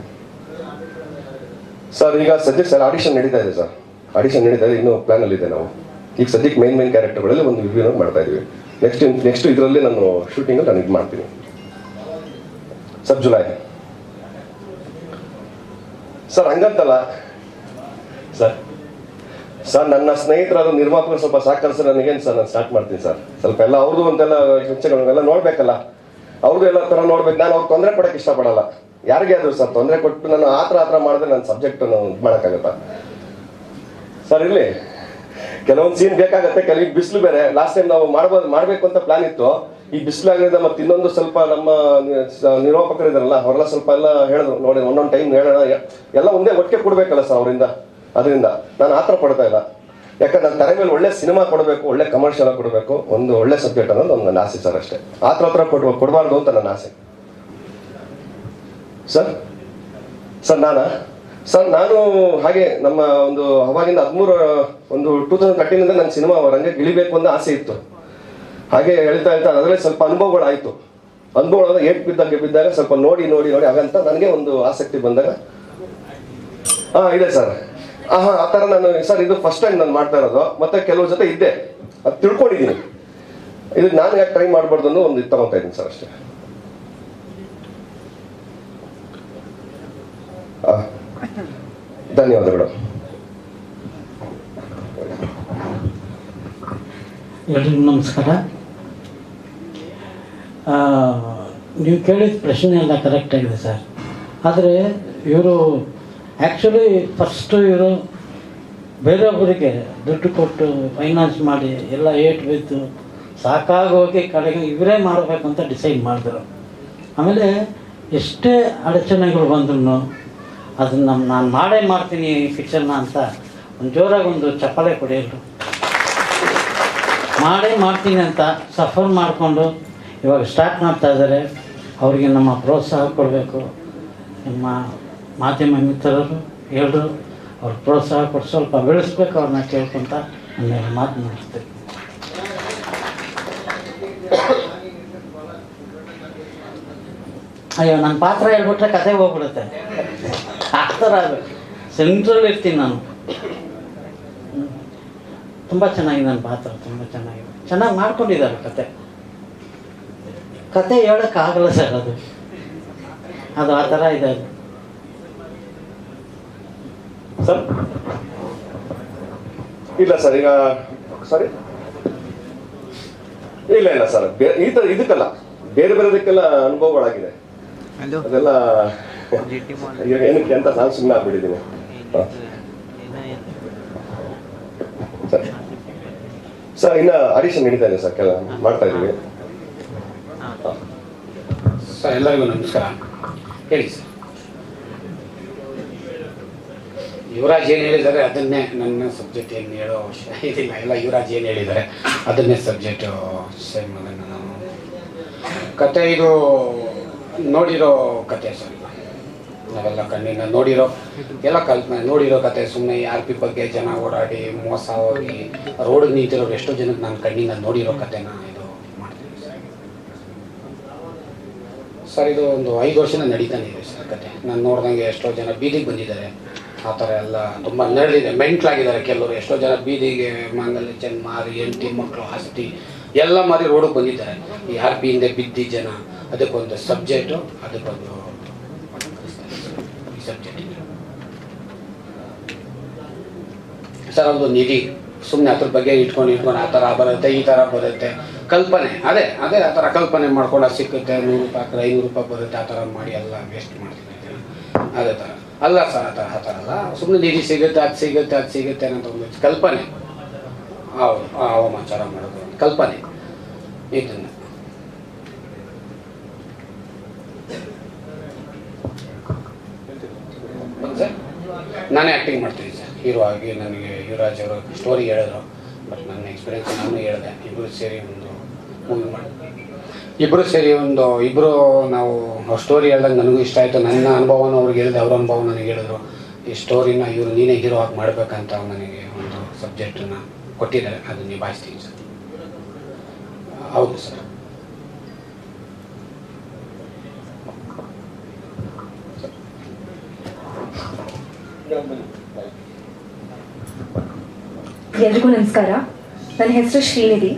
ಸರ್, ಈಗ ಸದ್ಯಕ್ಕೆ ಸರ್ ಆಡಿಷನ್ ನಡೀತಾ ಇದೆ ಸರ್. ಆಡಿಷನ್ ನಡೀತಾ ಇದೆ, ಇನ್ನೂ ಪ್ಲಾನಲ್ಲಿ ಇದೆ ನಾವು. ಈಗ ಸದ್ಯಕ್ಕೆ ಮೇನ್ ಮೈನ್ ಕ್ಯಾರೆಕ್ಟರ್ಗಳಲ್ಲಿ ಒಂದು ವಿವಿಯನ್ನು ಮಾಡ್ತಾ ಇದ್ದೀವಿ ನೆಕ್ಸ್ಟ್ ನೆಕ್ಸ್ಟ್ ಇದರಲ್ಲಿ ನಾನು ಶೂಟಿಂಗಲ್ಲಿ ನಾನು ಇದು ಮಾಡ್ತೀನಿ. ಸರ್ ಜುಲೈ ಸರ್, ಹಂಗಂತಲ್ಲ. ಸರ್ ಸರ್, ನನ್ನ ಸ್ನೇಹಿತರ ನಿರ್ಮಾಪಕರು ಸ್ವಲ್ಪ ಸಹಕರಿಸಿದ್ರೆ ನನಗೇನು ಸರ್, ನಾನು ಸ್ಟಾರ್ಟ್ ಮಾಡ್ತೀನಿ ಸರ್. ಸ್ವಲ್ಪ ಎಲ್ಲ ಅವ್ರದ್ದು ಒಂದೆಲ್ಲ ಎಲ್ಲ ನೋಡ್ಬೇಕಲ್ಲ. ಅವ್ರದ್ದು ಎಲ್ಲ ಥರ ನೋಡ್ಬೇಕು. ನಾನು ಅವ್ರಿಗೆ ತೊಂದರೆ ಕೊಡೋಕೆ ಇಷ್ಟಪಡಲ್ಲ. ಯಾರಿಗೆ ಆದರೂ ಸರ್, ತೊಂದರೆ ಕೊಟ್ಟು ನಾನು ಆ ಥರ ಆ ಥರ ಮಾಡಿದ್ರೆ ನನ್ನ ಸಬ್ಜೆಕ್ಟ್ ನಾನು ಇದು ಮಾಡೋಕ್ಕಾಗತ್ತಾ? ಸರ್, ಇರಲಿ. ಕೆಲವೊಂದು ಸೀನ್ ಬೇಕಾಗತ್ತೆ. ಕೆಲವು ಬಿಸಿಲು ಬೇರೆ. ಲಾಸ್ಟ್ ಟೈಮ್ ನಾವು ಮಾಡ್ಬೋದು, ಮಾಡಬೇಕು ಅಂತ ಪ್ಲಾನ್ ಇತ್ತು. ಈ ಬಿಸಿಲು ಆಗಿರೋದ್ರಿಂದ ಮತ್ತೆ ಇನ್ನೊಂದು ಸ್ವಲ್ಪ ನಮ್ಮ ನಿ- ಸ- ನಿರ್ಮಾಪಕರು ಇದಾರಲ್ಲ ಅವರೆಲ್ಲ ಸ್ವಲ್ಪ ಎಲ್ಲ ಹೇಳಿದ್ರು. ನೋಡಿ, ಒಂದೊಂದು ಟೈಮ್ ಹೇಳೋಣ. ಎಲ್ಲ ಒಂದೇ ಒಟ್ಟಿಗೆ ಕೊಡಬೇಕಲ್ಲ ಸರ್ ಅವರಿಂದ. ಅದರಿಂದ ನಾನು ಆ ಥರ ಪಡ್ತಾ ಇಲ್ಲ. ಯಾಕಂದ್ರೆ ನನ್ನ ತಲೆ ಮೇಲೆ ಒಳ್ಳೆ ಸಿನಿಮಾ ಕೊಡಬೇಕು, ಒಳ್ಳೆ ಕಮರ್ಷಿಯಲ್ ಕೊಡಬೇಕು, ಒಂದು ಒಳ್ಳೆ ಸಬ್ಜೆಕ್ಟ್ ಅನ್ನೋದು ಒಂದು ನನ್ನ ಆಸೆ ಸರ್ ಅಷ್ಟೇ. ಆ ಥರ ಹತ್ರ ಕೊಡ್ ಕೊಡಬಾರ್ದು ಅಂತ ನನ್ನ ಆಸೆ. ಸರ್? ಸರ್, ನಾನಾ? ಸರ್, ನಾನು ಹಾಗೆ ನಮ್ಮ ಒಂದು ಅವಾಗಿಂದ ಹದಿಮೂರು, ಒಂದು ಟೂ ತೌಸಂಡ್ ತರ್ಟೀನಿಂದ ನನ್ನ ಸಿನಿಮಾ ರಂಗಕ್ಕೆ ಇಳಿಬೇಕು ಅಂತ ಆಸೆ ಇತ್ತು. ಹಾಗೆ ಹೇಳ್ತಾ ಹೇಳ್ತಾ ಅದರಲ್ಲಿ ಸ್ವಲ್ಪ ಅನುಭವಗಳಾಯಿತು. ಅನುಭವಗಳಾದ ಏಟ್ ಬಿದ್ದಾಗ ಬಿದ್ದಾಗ ಸ್ವಲ್ಪ ನೋಡಿ ನೋಡಿ ನೋಡಿ ಹಾಗಂತ ನನಗೆ ಒಂದು ಆಸಕ್ತಿ ಬಂದಾಗ ಹಾಂ, ಇದೆ ಸರ್. ಹಾಂ ಹಾಂ ಆ ಥರ ನಾನು ಸರ್, ಇದು ಫಸ್ಟ್ ಟೈಮ್ ನಾನು ಮಾಡ್ತಾ ಇರೋದು. ಮತ್ತೆ ಕೆಲವು ಜೊತೆ ಇದ್ದೆ. ಅದು ತಿಳ್ಕೊಂಡಿದ್ದೀನಿ. ಇದಕ್ಕೆ ನಾನು ಯಾಕೆ ಟ್ರೈ ಮಾಡಬಾರ್ದು ಅನ್ನೋ ಒಂದು ಇದು ತಗೊತಾ ಇದ್ದೀನಿ ಸರ್ ಅಷ್ಟೇ. ಧನ್ಯವಾದಗಳು. ಎಲ್ರಿಗೂ ನಮಸ್ಕಾರ. ನೀವು ಕೇಳಿದ ಪ್ರಶ್ನೆ ಎಲ್ಲ ಕರೆಕ್ಟಾಗಿದೆ ಸರ್. ಆದರೆ ಇವರು ಆ್ಯಕ್ಚುಲಿ ಫಸ್ಟು ಇವರು ಬೇರೆಯೊಬ್ಬರಿಗೆ ದುಡ್ಡು ಕೊಟ್ಟು ಫೈನಾನ್ಸ್ ಮಾಡಿ ಎಲ್ಲ ಏಟ್ ಬಿದ್ದು ಸಾಕಾಗೋಗಿ ಕಡೆಗೆ ಇವರೇ ಅಂತ ಡಿಸೈಡ್ ಮಾಡಿದ್ರು. ಆಮೇಲೆ ಎಷ್ಟೇ ಅಡಚಣೆಗಳು ಬಂದ್ರು ಅದನ್ನು ನಾನು ಮಾಡೇ ಮಾಡ್ತೀನಿ ಈ ಫಿಕ್ಷನ್ನ ಅಂತ ಒಂದು ಜೋರಾಗಿ ಒಂದು ಚಪ್ಪಾಳೆ ಕೊಡಿಯಲ್ರು ಮಾಡೇ ಮಾಡ್ತೀನಿ ಅಂತ ಸಫರ್ ಮಾಡಿಕೊಂಡು ಇವಾಗ ಸ್ಟಾರ್ಟ್ ಮಾಡ್ತಾ ಇದ್ದಾರೆ ಅವರಿಗೆ ನಮ್ಮ ಪ್ರೋತ್ಸಾಹ ಕೊಡಬೇಕು. ನಿಮ್ಮ ಮಾಧ್ಯಮ ಮಿತ್ರರು ಎಲ್ಲರೂ ಅವ್ರ ಪ್ರೋತ್ಸಾಹ ಕೊಟ್ಟು ಸ್ವಲ್ಪ ಬೆಳೆಸ್ಬೇಕು ಅವ್ರನ್ನ ಕೇಳ್ಕೊತ ನನ್ನ ಮಾತು ಮುಗಿಸ್ತೀನಿ ಅಯ್ಯೋ ನನ್ನ ಪಾತ್ರ ಹೇಳ್ಬಿಟ್ರೆ ಕತೆ ಹೋಗ್ಬಿಡುತ್ತೆ. ಆ ಥರ ಸೆಂಟ್ರಲ್ ಇರ್ತೀನಿ ನಾನು. ತುಂಬ ಚೆನ್ನಾಗಿದೆ ನನ್ನ ಪಾತ್ರ, ತುಂಬ ಚೆನ್ನಾಗಿದೆ. ಚೆನ್ನಾಗಿ ಮಾಡ್ಕೊಂಡಿದ್ದಾರೆ ಕತೆ. ಕತೆ ಹೇಳೋಕ್ಕಾಗಲ್ಲ ಸರ್ ಅದು. ಅದು ಆ ಥರ ಇದೆ ಅದು. ಸರ್? ಇಲ್ಲ ಸರ್ ಈಗ ಸಾರಿ ಇಲ್ಲ ಇಲ್ಲ ಸರ್ ಥರ ಇದಕ್ಕಲ್ಲ ಬೇರೆ ಬೇರೆದಕ್ಕೆಲ್ಲ ಅನುಭವಗಳಾಗಿದೆ. ಅದೆಲ್ಲ ಈಗ ಏನಕ್ಕೆ ಅಂತ ನಾನು ಸುಮ್ಮನೆ ಆಗ್ಬಿಟ್ಟಿದ್ದೀನಿ. ಸರ್ ಇನ್ನ ಆಡಿಷನ್ ನಡೀತಾ ಇದೆ ಸರ್ ಕೆಲ ಮಾಡ್ತಾ ಇದ್ದೀವಿ. ಸರ್ ಎಲ್ಲರಿಗೂ ನಮಸ್ಕಾರ. ಹೇಳಿ ಸರ್. ಯುವರಾಜ್ ಏನು ಹೇಳಿದ್ದಾರೆ, ಅದನ್ನೇ ನನ್ನ ಸಬ್ಜೆಕ್ಟ್ ಏನು ಹೇಳೋ ಅವಶ್ಯ ಇದಿಲ್ಲ. ಎಲ್ಲ ಯುವರಾಜ್ ಏನು ಹೇಳಿದ್ದಾರೆ, ಅದನ್ನೇ ಸಬ್ಜೆಕ್ಟು ಸೇಮ್ ಅದನ್ನು ನಾನು. ಕತೆ ಇದು ನೋಡಿರೋ ಕತೆ ಸರ್. ನಾವೆಲ್ಲ ಕಣ್ಣಿನ ನೋಡಿರೋ, ಎಲ್ಲ ಕಲ್ಪನೆ ನೋಡಿರೋ ಕತೆ. ಸುಮ್ಮನೆ ಆರ್ ಪಿ ಬಗ್ಗೆ ಜನ ಓಡಾಡಿ, ಮೋಸ ಹೋಗಿ ರೋಡ್ ನಿಂತಿರೋರು ಎಷ್ಟೋ ಜನಕ್ಕೆ ನಾನು ಕಣ್ಣಿನ ನೋಡಿರೋ ಕತೆನ ಇದು ಮಾಡ್ತೀನಿ ಸರ್. ಇದು ಒಂದು ಐದು ವರ್ಷನ ನಡೀತಾನೆ ಸರ್ ಕತೆ. ನಾನು ನೋಡ್ದಂಗೆ ಎಷ್ಟೋ ಜನ ಬೀದಿಗೆ ಬಂದಿದ್ದಾರೆ. ಆ ಥರ ಎಲ್ಲ ತುಂಬ ನಡೆದಿದೆ ಮೆಂಟ್ಲಾಗಿದ್ದಾರೆ ಕೆಲವರು. ಎಷ್ಟೋ ಜನ ಬೀದಿಗೆ ಮಾಂಗಲ್ಯ ಚೆನ್ನ ಮಾರಿ, ಹೆಂಡತಿ ಮಕ್ಕಳು ಹಸ್ತಿ ಎಲ್ಲ ಮಾರಿ ರೋಡಿಗೆ ಬಂದಿದ್ದಾರೆ. ಈ ಆರ್ ಪಿ ಹಿಂದೆ ಬಿದ್ದಿ ಜನ, ಅದಕ್ಕೊಂದು ಸಬ್ಜೆಕ್ಟು ಅದಕ್ಕೊಂದು ಈ ಸಬ್ಜೆಕ್ಟ್ ಸರ್ ಒಂದು ನಿಧಿ ಸುಮ್ಮನೆ ಅದ್ರ ಬಗ್ಗೆ ಇಟ್ಕೊಂಡು ಇಟ್ಕೊಂಡು ಆ ಥರ ಬರುತ್ತೆ, ಈ ಥರ ಬರುತ್ತೆ. ಕಲ್ಪನೆ, ಅದೇ ಅದೇ ಆ ಥರ ಕಲ್ಪನೆ ಮಾಡ್ಕೊಂಡು ಸಿಕ್ಕುತ್ತೆ, ನೂರು ರೂಪಾಯಿ, ಐನೂರು ರೂಪಾಯಿ ಬರುತ್ತೆ, ಆ ಥರ ಮಾಡಿ ಎಲ್ಲ ವೇಸ್ಟ್ ಮಾಡ್ತೀನಿ ಅದೇ ಥರ. ಅಲ್ಲ ಸರ್, ಆ ಥರ ಅಲ್ಲ. ಸುಮ್ಮನೆ ನಿಧಿ ಸಿಗುತ್ತೆ, ಅದು ಸಿಗುತ್ತೆ ಅದು ಸಿಗುತ್ತೆ ಅನ್ನೋ ಒಂದು ಕಲ್ಪನೆ. ಅವಮಾಚಾರ ಮಾಡೋದು ಕಲ್ಪನೆ. ಇದನ್ನು. ಸರ್. ನಾನೇ ಆ್ಯಕ್ಟಿಂಗ್ ಮಾಡ್ತೀನಿ ಸರ್. ಹೀರೋ ಆಗಿ ನನಗೆ ಯುವರಾಜ್ ಅವರು ಸ್ಟೋರಿ ಹೇಳಿದ್ರು. ಬಟ್ ನನ್ನ ಎಕ್ಸ್ಪೀರಿಯನ್ಸ್ ನಾನು ಹೇಳಿದೆ. ಇಬ್ಬರು ಸೇರಿ ಒಂದು ಮೂವಿ ಮಾಡಿ. ಇಬ್ಬರು ಸೇರಿ ಒಂದು ಇಬ್ಬರು ನಾವು ಸ್ಟೋರಿ ಹೇಳ್ದಾಗ ನನಗೂ ಇಷ್ಟ ಆಯಿತು. ನನ್ನ ಅನುಭವನ ಅವ್ರಿಗೆ ಹೇಳಿದೆ, ಅವ್ರ ಅನುಭವ ನನಗೆ ಹೇಳಿದ್ರು. ಈ ಸ್ಟೋರಿನ ಇವರು, ನೀನೇ ಹೀರೋ ಆಗಿ ಮಾಡಬೇಕಂತ ನನಗೆ ಒಂದು ಸಬ್ಜೆಕ್ಟನ್ನು ಕೊಟ್ಟಿದ್ದಾರೆ. ಅದು ನಿಭಾಯಿಸ್ತೀನಿ ಸರ್. ಹೌದು ಸರ್. ಎಲ್ರಿಗೂ ನಮಸ್ಕಾರ. ನನ್ನ ಹೆಸರು ಶ್ರೀನಿಧಿ.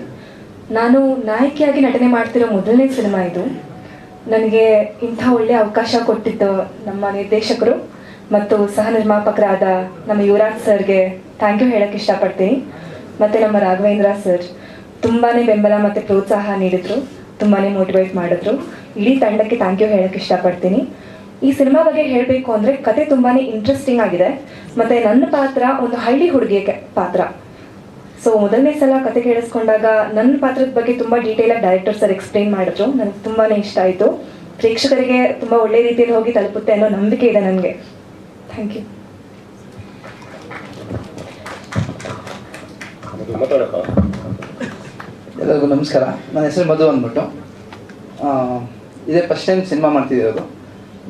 ನಾನು ನಾಯಕಿಯಾಗಿ ನಟನೆ ಮಾಡ್ತಿರೋ ಮೊದಲನೇ ಸಿನಿಮಾ ಇದು. ನನಗೆ ಇಂಥ ಒಳ್ಳೆಯ ಅವಕಾಶ ಕೊಟ್ಟಿದ್ದು ನಮ್ಮ ನಿರ್ದೇಶಕರು ಮತ್ತು ಸಹ ನಿರ್ಮಾಪಕರಾದ ನಮ್ಮ ಯುವರಾಜ್ ಸರ್ಗೆ ಥ್ಯಾಂಕ್ ಯು ಹೇಳಕ್ಕೆ ಇಷ್ಟಪಡ್ತೀನಿ. ಮತ್ತು ನಮ್ಮ ರಾಘವೇಂದ್ರ ಸರ್ ತುಂಬಾ ಬೆಂಬಲ ಮತ್ತು ಪ್ರೋತ್ಸಾಹ ನೀಡಿದ್ರು ತುಂಬಾ ಮೋಟಿವೇಟ್ ಮಾಡಿದ್ರು. ಇಡೀ ತಂಡಕ್ಕೆ ಥ್ಯಾಂಕ್ ಯು ಹೇಳಕ್ಕೆ ಇಷ್ಟಪಡ್ತೀನಿ. ಈ ಸಿನಿಮಾ ಬಗ್ಗೆ ಹೇಳಬೇಕು ಅಂದರೆ ಕತೆ ತುಂಬಾ ಇಂಟ್ರೆಸ್ಟಿಂಗ್ ಆಗಿದೆ. ಮತ್ತು ನನ್ನ ಪಾತ್ರ ಒಂದು ಹಳ್ಳಿ ಹುಡುಗಿಯ ಪಾತ್ರ. ಸೊ ಮೊದಲನೇ ಸಲ ಕತೆ ಕೇಳಿಸ್ಕೊಂಡಾಗ ನನ್ನ ಪಾತ್ರದ ಬಗ್ಗೆ ತುಂಬ ಡೀಟೇಲಾಗಿ ಡೈರೆಕ್ಟರ್ ಸರ್ ಎಕ್ಸ್ಪ್ಲೈನ್ ಮಾಡಿದ್ರು. ನನಗೆ ತುಂಬಾ ಇಷ್ಟ ಆಯಿತು. ಪ್ರೇಕ್ಷಕರಿಗೆ ತುಂಬ ಒಳ್ಳೆ ರೀತಿಯಲ್ಲಿ ಹೋಗಿ ತಲುಪುತ್ತೆ ಅನ್ನೋ ನಂಬಿಕೆ ಇದೆ ನನಗೆ. ಥ್ಯಾಂಕ್ ಯು ಎಲ್ಲರಿಗೂ ನಮಸ್ಕಾರ. ನನ್ನ ಹೆಸರು ಮಧು ಅಂದ್ಬಿಟ್ಟು. ಇದೇ ಫಸ್ಟ್ ಟೈಮ್ ಸಿನಿಮಾ ಮಾಡ್ತಿದ್ದೀರೋದು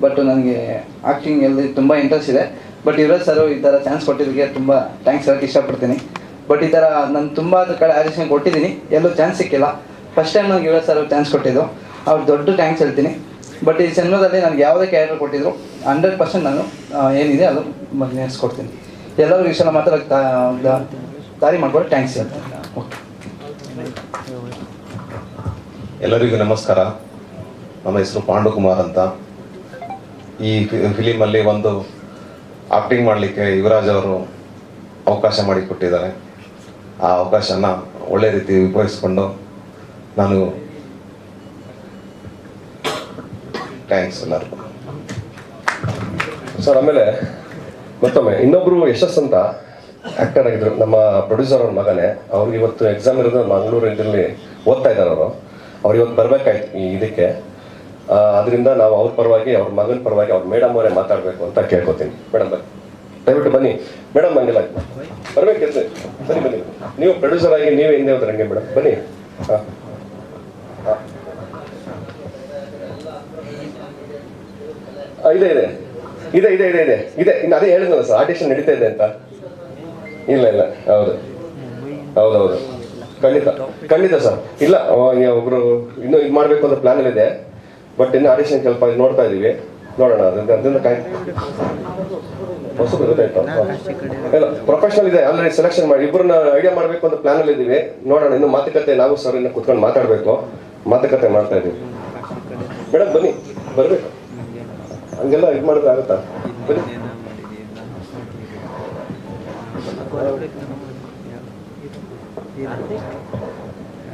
ಬಟ್ ನನಗೆ ಆ್ಯಕ್ಟಿಂಗ್ ಎಲ್ಲಿ ತುಂಬ ಇಂಟ್ರೆಸ್ಟ್ ಇದೆ. ಬಟ್ ಯುವರಾಜ್ ಸರ್ ಈ ಥರ ಚಾನ್ಸ್ ಕೊಟ್ಟಿದ್ದಕ್ಕೆ ತುಂಬ ಥ್ಯಾಂಕ್ಸ್ ಹೇಳಕ್ಕೆ ಇಷ್ಟಪಡ್ತೀನಿ. ಬಟ್ ಈ ಥರ ನಾನು ತುಂಬ ಕಡೆ ಆಡಿಷನ್ ಕೊಟ್ಟಿದ್ದೀನಿ. ಎಲ್ಲೂ ಚಾನ್ಸ್ ಸಿಕ್ಕಿಲ್ಲ. ಫಸ್ಟ್ ಟೈಮ್ ನನಗೆ ಯುವರಾಜ್ ಸರ್ ಚಾನ್ಸ್ ಕೊಟ್ಟಿದ್ದು. ಅವ್ರು ದೊಡ್ಡ ಥ್ಯಾಂಕ್ಸ್ ಹೇಳ್ತೀನಿ. ಬಟ್ ಈ ಸಿನಿಮಾದಲ್ಲಿ ನನಗೆ ಯಾವುದೇ ಕ್ಯಾರೆಕ್ಟರ್ ಕೊಟ್ಟಿದ್ರು ಹಂಡ್ರೆಡ್ ಪರ್ಸೆಂಟ್ ನಾನು ಏನಿದೆ ಅದು ನೆನೆಸ್ಕೊಡ್ತೀನಿ ಎಲ್ಲರಿಗೂ ಈ ಸಲ ಮಾತ್ರ ದಾರಿ ಮಾಡ್ಕೊಂಡು ಥ್ಯಾಂಕ್ಸ್ ಹೇಳ್ತೀನಿ. ಓಕೆ ಎಲ್ಲರಿಗೂ ನಮಸ್ಕಾರ. ನಮ್ಮ ಹೆಸರು ಪಾಂಡುಕುಮಾರ್ ಅಂತ. ಈ ಫಿಲಿಮಲ್ಲಿ ಒಂದು ಆಕ್ಟಿಂಗ್ ಮಾಡಲಿಕ್ಕೆ ಯುವರಾಜ್ ಅವರು ಅವಕಾಶ ಮಾಡಿಕೊಟ್ಟಿದ್ದಾರೆ. ಆ ಅವಕಾಶನ ಒಳ್ಳೆ ರೀತಿ ಉಪಯೋಗಿಸ್ಕೊಂಡು ನಾನು ಥ್ಯಾಂಕ್ಸ್ ಎಲ್ಲರಿಗೂ. ಸರ್, ಆಮೇಲೆ ಮತ್ತೊಮ್ಮೆ, ಇನ್ನೊಬ್ರು ಯಶಸ್ ಅಂತ ಆಕ್ಟರ್ ಆಗಿದ್ರು, ನಮ್ಮ ಪ್ರೊಡ್ಯೂಸರ್ ಅವ್ರ ಮಗನೇ. ಅವ್ರಿಗೆ ಇವತ್ತು ಎಕ್ಸಾಮ್ ಇರೋದು ಮಂಗಳೂರು ಇದರಲ್ಲಿ ಓದ್ತಾ ಇದ್ದಾರೆ ಅವರು. ಅವ್ರು ಇವತ್ತು ಬರಬೇಕಾಯ್ತು ಈ ಇದಕ್ಕೆ. ಅದರಿಂದ ನಾವು ಅವ್ರ ಪರವಾಗಿ, ಅವ್ರ ಮಗನ ಪರವಾಗಿ ಅವ್ರ ಮೇಡಮ್ ಅವರೇ ಮಾತಾಡಬೇಕು ಅಂತ ಕೇಳ್ಕೊತೀನಿ. ಮೇಡಮ್ ಬನ್ನಿ. ದಯವಿಟ್ಟು ಬನ್ನಿ. ಮೇಡಮ್ ಹಂಗೆಲ್ಲ ಬರ್ಬೇಕು ಸರಿ ಬನ್ನಿ. ನೀವು ಪ್ರೊಡ್ಯೂಸರ್ ಆಗಿ ನೀವು ಹಿಂದೆ ಹೋದ್ರೆ ಹಂಗೆ ಮೇಡಮ್ ಬನ್ನಿ. ಹಾಂ. ಇದೆ ಇದೆ. ಇದೆ ಇದೆ ಇದೆ ಇದೆ. ಇದೆ. ಇನ್ನು ಅದೇ ಹೇಳಿದ್ನಲ್ಲ ಸರ್ ಆಡಿಷನ್ ನಡೀತಾ ಇದೆ ಅಂತ. ಇಲ್ಲ ಇಲ್ಲ. ಹೌದು. ಹೌದೌದು. ಖಂಡಿತ. ಖಂಡಿತ ಸರ್ ಇಲ್ಲ ಒಬ್ರು ಇನ್ನೂ ಇದು ಮಾಡಬೇಕು ಅಂತ ಪ್ಲಾನ್ ಇದೆ. ಬಟ್ ಇನ್ನು ಆಡಿಷನ್ ಸ್ವಲ್ಪ ನೋಡ್ತಾ ಇದೀವಿ. ನೋಡೋಣ. ಅದರಿಂದ ಅದರಿಂದ ಕಾಯ್ ಪ್ರೊಫೆಷನಲ್ ಇದೆ ಆಲ್ರೆಡಿ ಸೆಲೆಕ್ಷನ್ ಮಾಡಿ ಇಬ್ಬರನ್ನ ಐಡಿಯಾ ಮಾಡಬೇಕು ಅಂತ ಪ್ಲಾನ್ ಅಲ್ಲಿ ಇದೀವಿ. ನೋಡೋಣ, ಇನ್ನು ಮಾತುಕತೆ, ನಾವು ಸರ್ ಇನ್ನು ಕುತ್ಕೊಂಡು ಮಾತಾಡಬೇಕು. ಮಾತುಕತೆ ಮಾಡ್ತಾ ಇದೀವಿ. ಮೇಡಮ್ ಬನ್ನಿ, ಬರ್ಬೇಕು. ಹಂಗೆಲ್ಲ ಇದು ಮಾಡಿದ್ರೆ ಆಗುತ್ತಾ? ಬನ್ನಿ.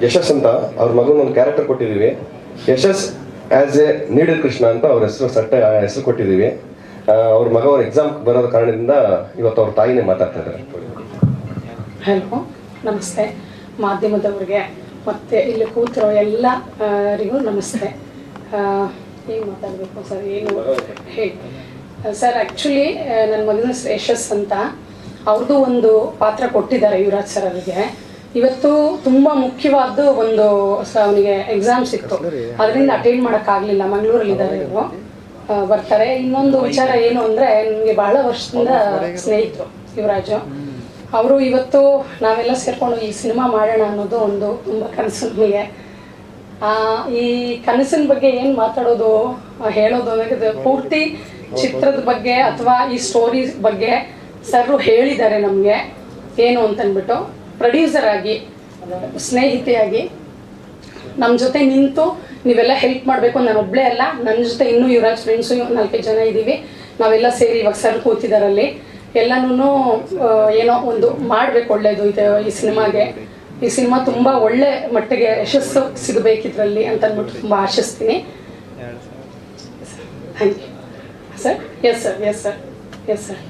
ಯಶಸ್ ಅಂತ ಅವ್ರ ಮಗನ ಒಂದು ಕ್ಯಾರೆಕ್ಟರ್ ಕೊಟ್ಟಿದ್ದೀವಿ Yashas as a needle Krishna ಅಂತ ಅವ್ರ ಹೆಸರು ಸಟ್ಟೆ ಹೆಸರು ಕೊಟ್ಟಿದ್ದೀವಿ ಅವ್ರ ಮಗ ಅವ್ರ ಎಕ್ಸಾಮ್ ಬರೋದ ಕಾರಣದಿಂದ ಇವತ್ತು ಅವ್ರ ತಾಯಿನೇ ಮಾತಾಡ್ತಾ ಇದ್ದಾರೆ. ಹಲೋ ನಮಸ್ತೆ. ಮಾಧ್ಯಮದವ್ರಿಗೆ ಮತ್ತೆ ಇಲ್ಲಿ ಕೂತಿರೋ ಎಲ್ಲರಿಗೂ ನಮಸ್ತೆ. ಏನು ಮಾತಾಡಬೇಕು ಸರ್? ಏನು ಹೇಳಿ. ಸರ್ ಆ್ಯಕ್ಚುಲಿ ನನ್ನ ಮಗನ ಯಶಸ್ ಅಂತ ಅವ್ರದ್ದು ಒಂದು ಪಾತ್ರ ಕೊಟ್ಟಿದ್ದಾರೆ ಯುವರಾಜ್ ಸರ್ ಅವರಿಗೆ. ಇವತ್ತು ತುಂಬ ಮುಖ್ಯವಾದ್ದು ಒಂದು ಸ ಅವನಿಗೆ ಎಕ್ಸಾಮ್ ಇತ್ತು ಅದರಿಂದ ಅಟೆಂಡ್ ಮಾಡೋಕ್ಕಾಗಲಿಲ್ಲ. ಮಂಗಳೂರಲ್ಲಿದ್ದಾರೆ ಇವರು. ಬರ್ತಾರೆ. ಇನ್ನೊಂದು ವಿಚಾರ ಏನು ಅಂದರೆ ನನಗೆ ಬಹಳ ವರ್ಷದಿಂದ ಸ್ನೇಹಿತರು ಯುವರಾಜು ಅವರು ಇವತ್ತು ನಾವೆಲ್ಲ ಸೇರ್ಕೊಂಡು ಈ ಸಿನಿಮಾ ಮಾಡೋಣ ಅನ್ನೋದು ಒಂದು ತುಂಬ ಕನಸು ನಮಗೆ. ಆ, ಈ ಕನಸಿನ ಬಗ್ಗೆ ಏನು ಮಾತಾಡೋದು ಹೇಳೋದು ಅನ್ನೋದು ಪೂರ್ತಿ ಚಿತ್ರದ ಬಗ್ಗೆ ಅಥವಾ ಈ ಸ್ಟೋರಿ ಬಗ್ಗೆ ಸರ್ ಹೇಳಿದ್ದಾರೆ ನಮಗೆ. ಏನು ಅಂತಂದ್ಬಿಟ್ಟು ಪ್ರೊಡ್ಯೂಸರ್ ಆಗಿ ಸ್ನೇಹಿತೆಯಾಗಿ ನಮ್ಮ ಜೊತೆ ನಿಂತು ನೀವೆಲ್ಲ ಹೆಲ್ಪ್ ಮಾಡಬೇಕು ನಾನು ಒಬ್ಬಳೇ ಅಲ್ಲ. ನನ್ನ ಜೊತೆ ಇನ್ನೂ ಯುವರಾಜ್ ಫ್ರೆಂಡ್ಸು ನಾಲ್ಕೈದು ಜನ ಇದ್ದೀವಿ ನಾವೆಲ್ಲ ಸೇರಿ ಇವಾಗ ಸರ್ ಕೂತಿದಾರಲ್ಲಿ. ಎಲ್ಲನೂ ಏನೋ ಒಂದು ಮಾಡಬೇಕು ಒಳ್ಳೇದು ಇದೆ ಈ ಸಿನಿಮಾಗೆ. ಈ ಸಿನಿಮಾ ತುಂಬ ಒಳ್ಳೆ ಮಟ್ಟಿಗೆ ಯಶಸ್ಸು ಸಿಗಬೇಕಿದ್ರಲ್ಲಿ ಅಂತ ಅಂದ್ಬಿಟ್ಟು ತುಂಬ ಆಶಿಸ್ತೀನಿ. Thank you sir yes sir yes sir yes sir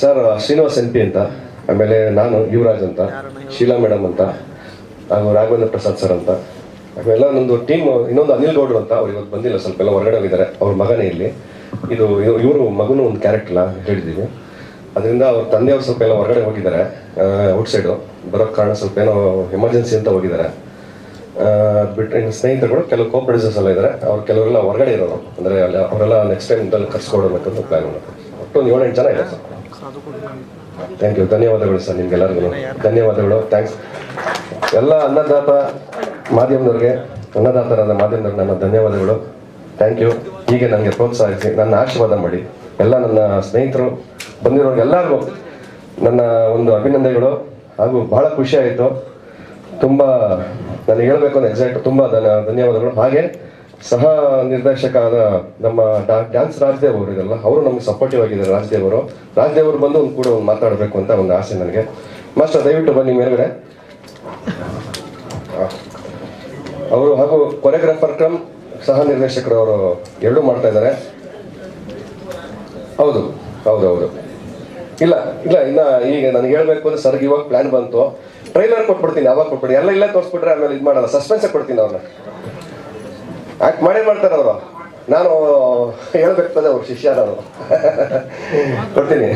sir Srinivas N P ಅಂತ. ಆಮೇಲೆ ನಾನು ಯುವರಾಜ್ ಅಂತ ಶೀಲಾ ಮೇಡಮ್ ಅಂತ ಹಾಗೂ ರಾಘವೇಂದ್ರ ಪ್ರಸಾದ್ ಸರ್ ಅಂತ. ಆಮೇಲೆ ನಮ್ಮದು ಟೀಮ್ ಇನ್ನೊಂದು ಅನಿಲ್ ಗೌಡ್ರು ಅಂತ ಅವ್ರು ಇವತ್ತು ಬಂದಿಲ್ಲ ಸ್ವಲ್ಪ ಎಲ್ಲ ಹೊರಗಡೆ ಹೋಗಿದ್ದಾರೆ ಅವ್ರ ಮಗನೇ ಇಲ್ಲಿ. ಇದು ಇವರು ಮಗನೂ ಒಂದು ಕ್ಯಾರೆಕ್ಟರ್ ಹೇಳಿದ್ದೀವಿ ಅದರಿಂದ ಅವ್ರ ತಂದೆಯವ್ರು ಸ್ವಲ್ಪ ಎಲ್ಲ ಹೊರಗಡೆ ಹೋಗಿದ್ದಾರೆ ಔಟ್ಸೈಡು ಬರೋ ಕಾರಣ ಸ್ವಲ್ಪ ಏನೋ ಎಮರ್ಜೆನ್ಸಿ ಅಂತ ಹೋಗಿದ್ದಾರೆ. ಅದು ಬಿಟ್ಟರೆ ಇನ್ನು ಸ್ನೇಹಿತರುಗಳು ಕೆಲವು ಕೋ ಪ್ರೊಡ್ಯೂಸರ್ಸ್ ಎಲ್ಲ ಇದ್ದಾರೆ. ಅವ್ರು ಕೆಲವರೆಲ್ಲ ಹೊರಗಡೆ ಇರೋರು. ಅಂದರೆ ಅಲ್ಲಿ ಅವರೆಲ್ಲ ನೆಕ್ಸ್ಟ್ ಟೈಮ್ ಇಂದಲ್ಲಿ ಕರ್ಸ್ಕೊಡ್ಬೇಕು ಅಂತ ಪ್ಲ್ಯಾನ್ ಮಾಡೋದು ಒಟ್ಟು ಒಂದು ಏಳೆಂಟು ಜನ ಇದೆ ಸರ್. ಥ್ಯಾಂಕ್ ಯು ಧನ್ಯವಾದಗಳು ಸರ್ ನಿಮ್ಗೆಲ್ಲರಿಗೂ. ಧನ್ಯವಾದಗಳು. ಥ್ಯಾಂಕ್ಸ್ ಎಲ್ಲ ಅನ್ನದಾತ ಮಾಧ್ಯಮದವ್ರಿಗೆ, ಅನ್ನದಾತರಾದ ಮಾಧ್ಯಮದವ್ರಿಗೆ ನನ್ನ ಧನ್ಯವಾದಗಳು. ಥ್ಯಾಂಕ್ ಯು ಹೀಗೆ ನನಗೆ ಪ್ರೋತ್ಸಾಹಿಸಿ, ನನ್ನ ಆಶೀರ್ವಾದ ಮಾಡಿ, ಎಲ್ಲ ನನ್ನ ಸ್ನೇಹಿತರು, ಬಂದಿರೋರಿಗೆ ಎಲ್ಲರಿಗೂ ನನ್ನ ಒಂದು ಅಭಿನಂದನೆಗಳು. ಹಾಗೂ ಬಹಳ ಖುಷಿ ಆಯಿತು. ತುಂಬ, ನನಗೆ ಹೇಳಬೇಕು ಅಂತ ಎಕ್ಸಾಕ್ಟ್ ತುಂಬ ಧನ್ಯ, ಧನ್ಯವಾದಗಳು. ಹಾಗೆ ಸಹ ನಿರ್ದೇಶಕ ಆದ ನಮ್ಮ ಡ್ಯಾನ್ಸ್ ರಾಜದೇವ್ ಅವರು ಇದೆಲ್ಲ ಅವರು ನಮಗೆ ಸಪೋರ್ಟಿವ್ ಆಗಿದ್ದಾರೆ ರಾಜದೇವ್ ಅವರು ಬಂದು ಒಂದು ಕೂಡ ಮಾತಾಡಬೇಕು ಅಂತ ಒಂದು ಆಸೆ ನನಗೆ. ಮಾಸ್ಟರ್, ದಯವಿಟ್ಟು ಬನ್ನಿ ಮೇಲ್ಗಡೆ. ಅವರು ಹಾಗೂ ಕೊರಿಯೋಗ್ರಾಫರ್ ಕ್ರಮ್ ಸಹ ನಿರ್ದೇಶಕರು ಅವರು ಎರಡೂ ಮಾಡ್ತಾ ಇದ್ದಾರೆ. ಹೌದು ಹೌದು ಹೌದು. ಇಲ್ಲ ಇಲ್ಲ, ಇನ್ನ ಈಗ ನನಗೆ ಹೇಳಬೇಕು ಅಂದ್ರೆ ಸರ್ಗೆ ಇವಾಗ ಪ್ಲಾನ್ ಬಂತು. ಟ್ರೈಲರ್ ಕೊಟ್ಬಿಡ್ತೀನಿ ಅವಾಗ ಕೊಟ್ಬಿಡಿ? ಎಲ್ಲ ಇಲ್ಲೇ ತೋರಿಸ್ಬಿಟ್ರೆ ಆಮೇಲೆ ಇದು ಮಾಡಲ್ಲ. ಸಸ್ಪೆನ್ಸ್ ಕೊಡ್ತೀನಿ ಅವ್ರನ್ನ. ಆಕ್ಟ್ ಮಾಡೇ ಮಾಡ್ತಾರೆ ಅವರು ನಾನು ಹೇಳ್ಬೇಕು ಅವ್ರ ಶಿಷ್ಯ ನಾನು. ಕೊಡ್ತೀನಿ.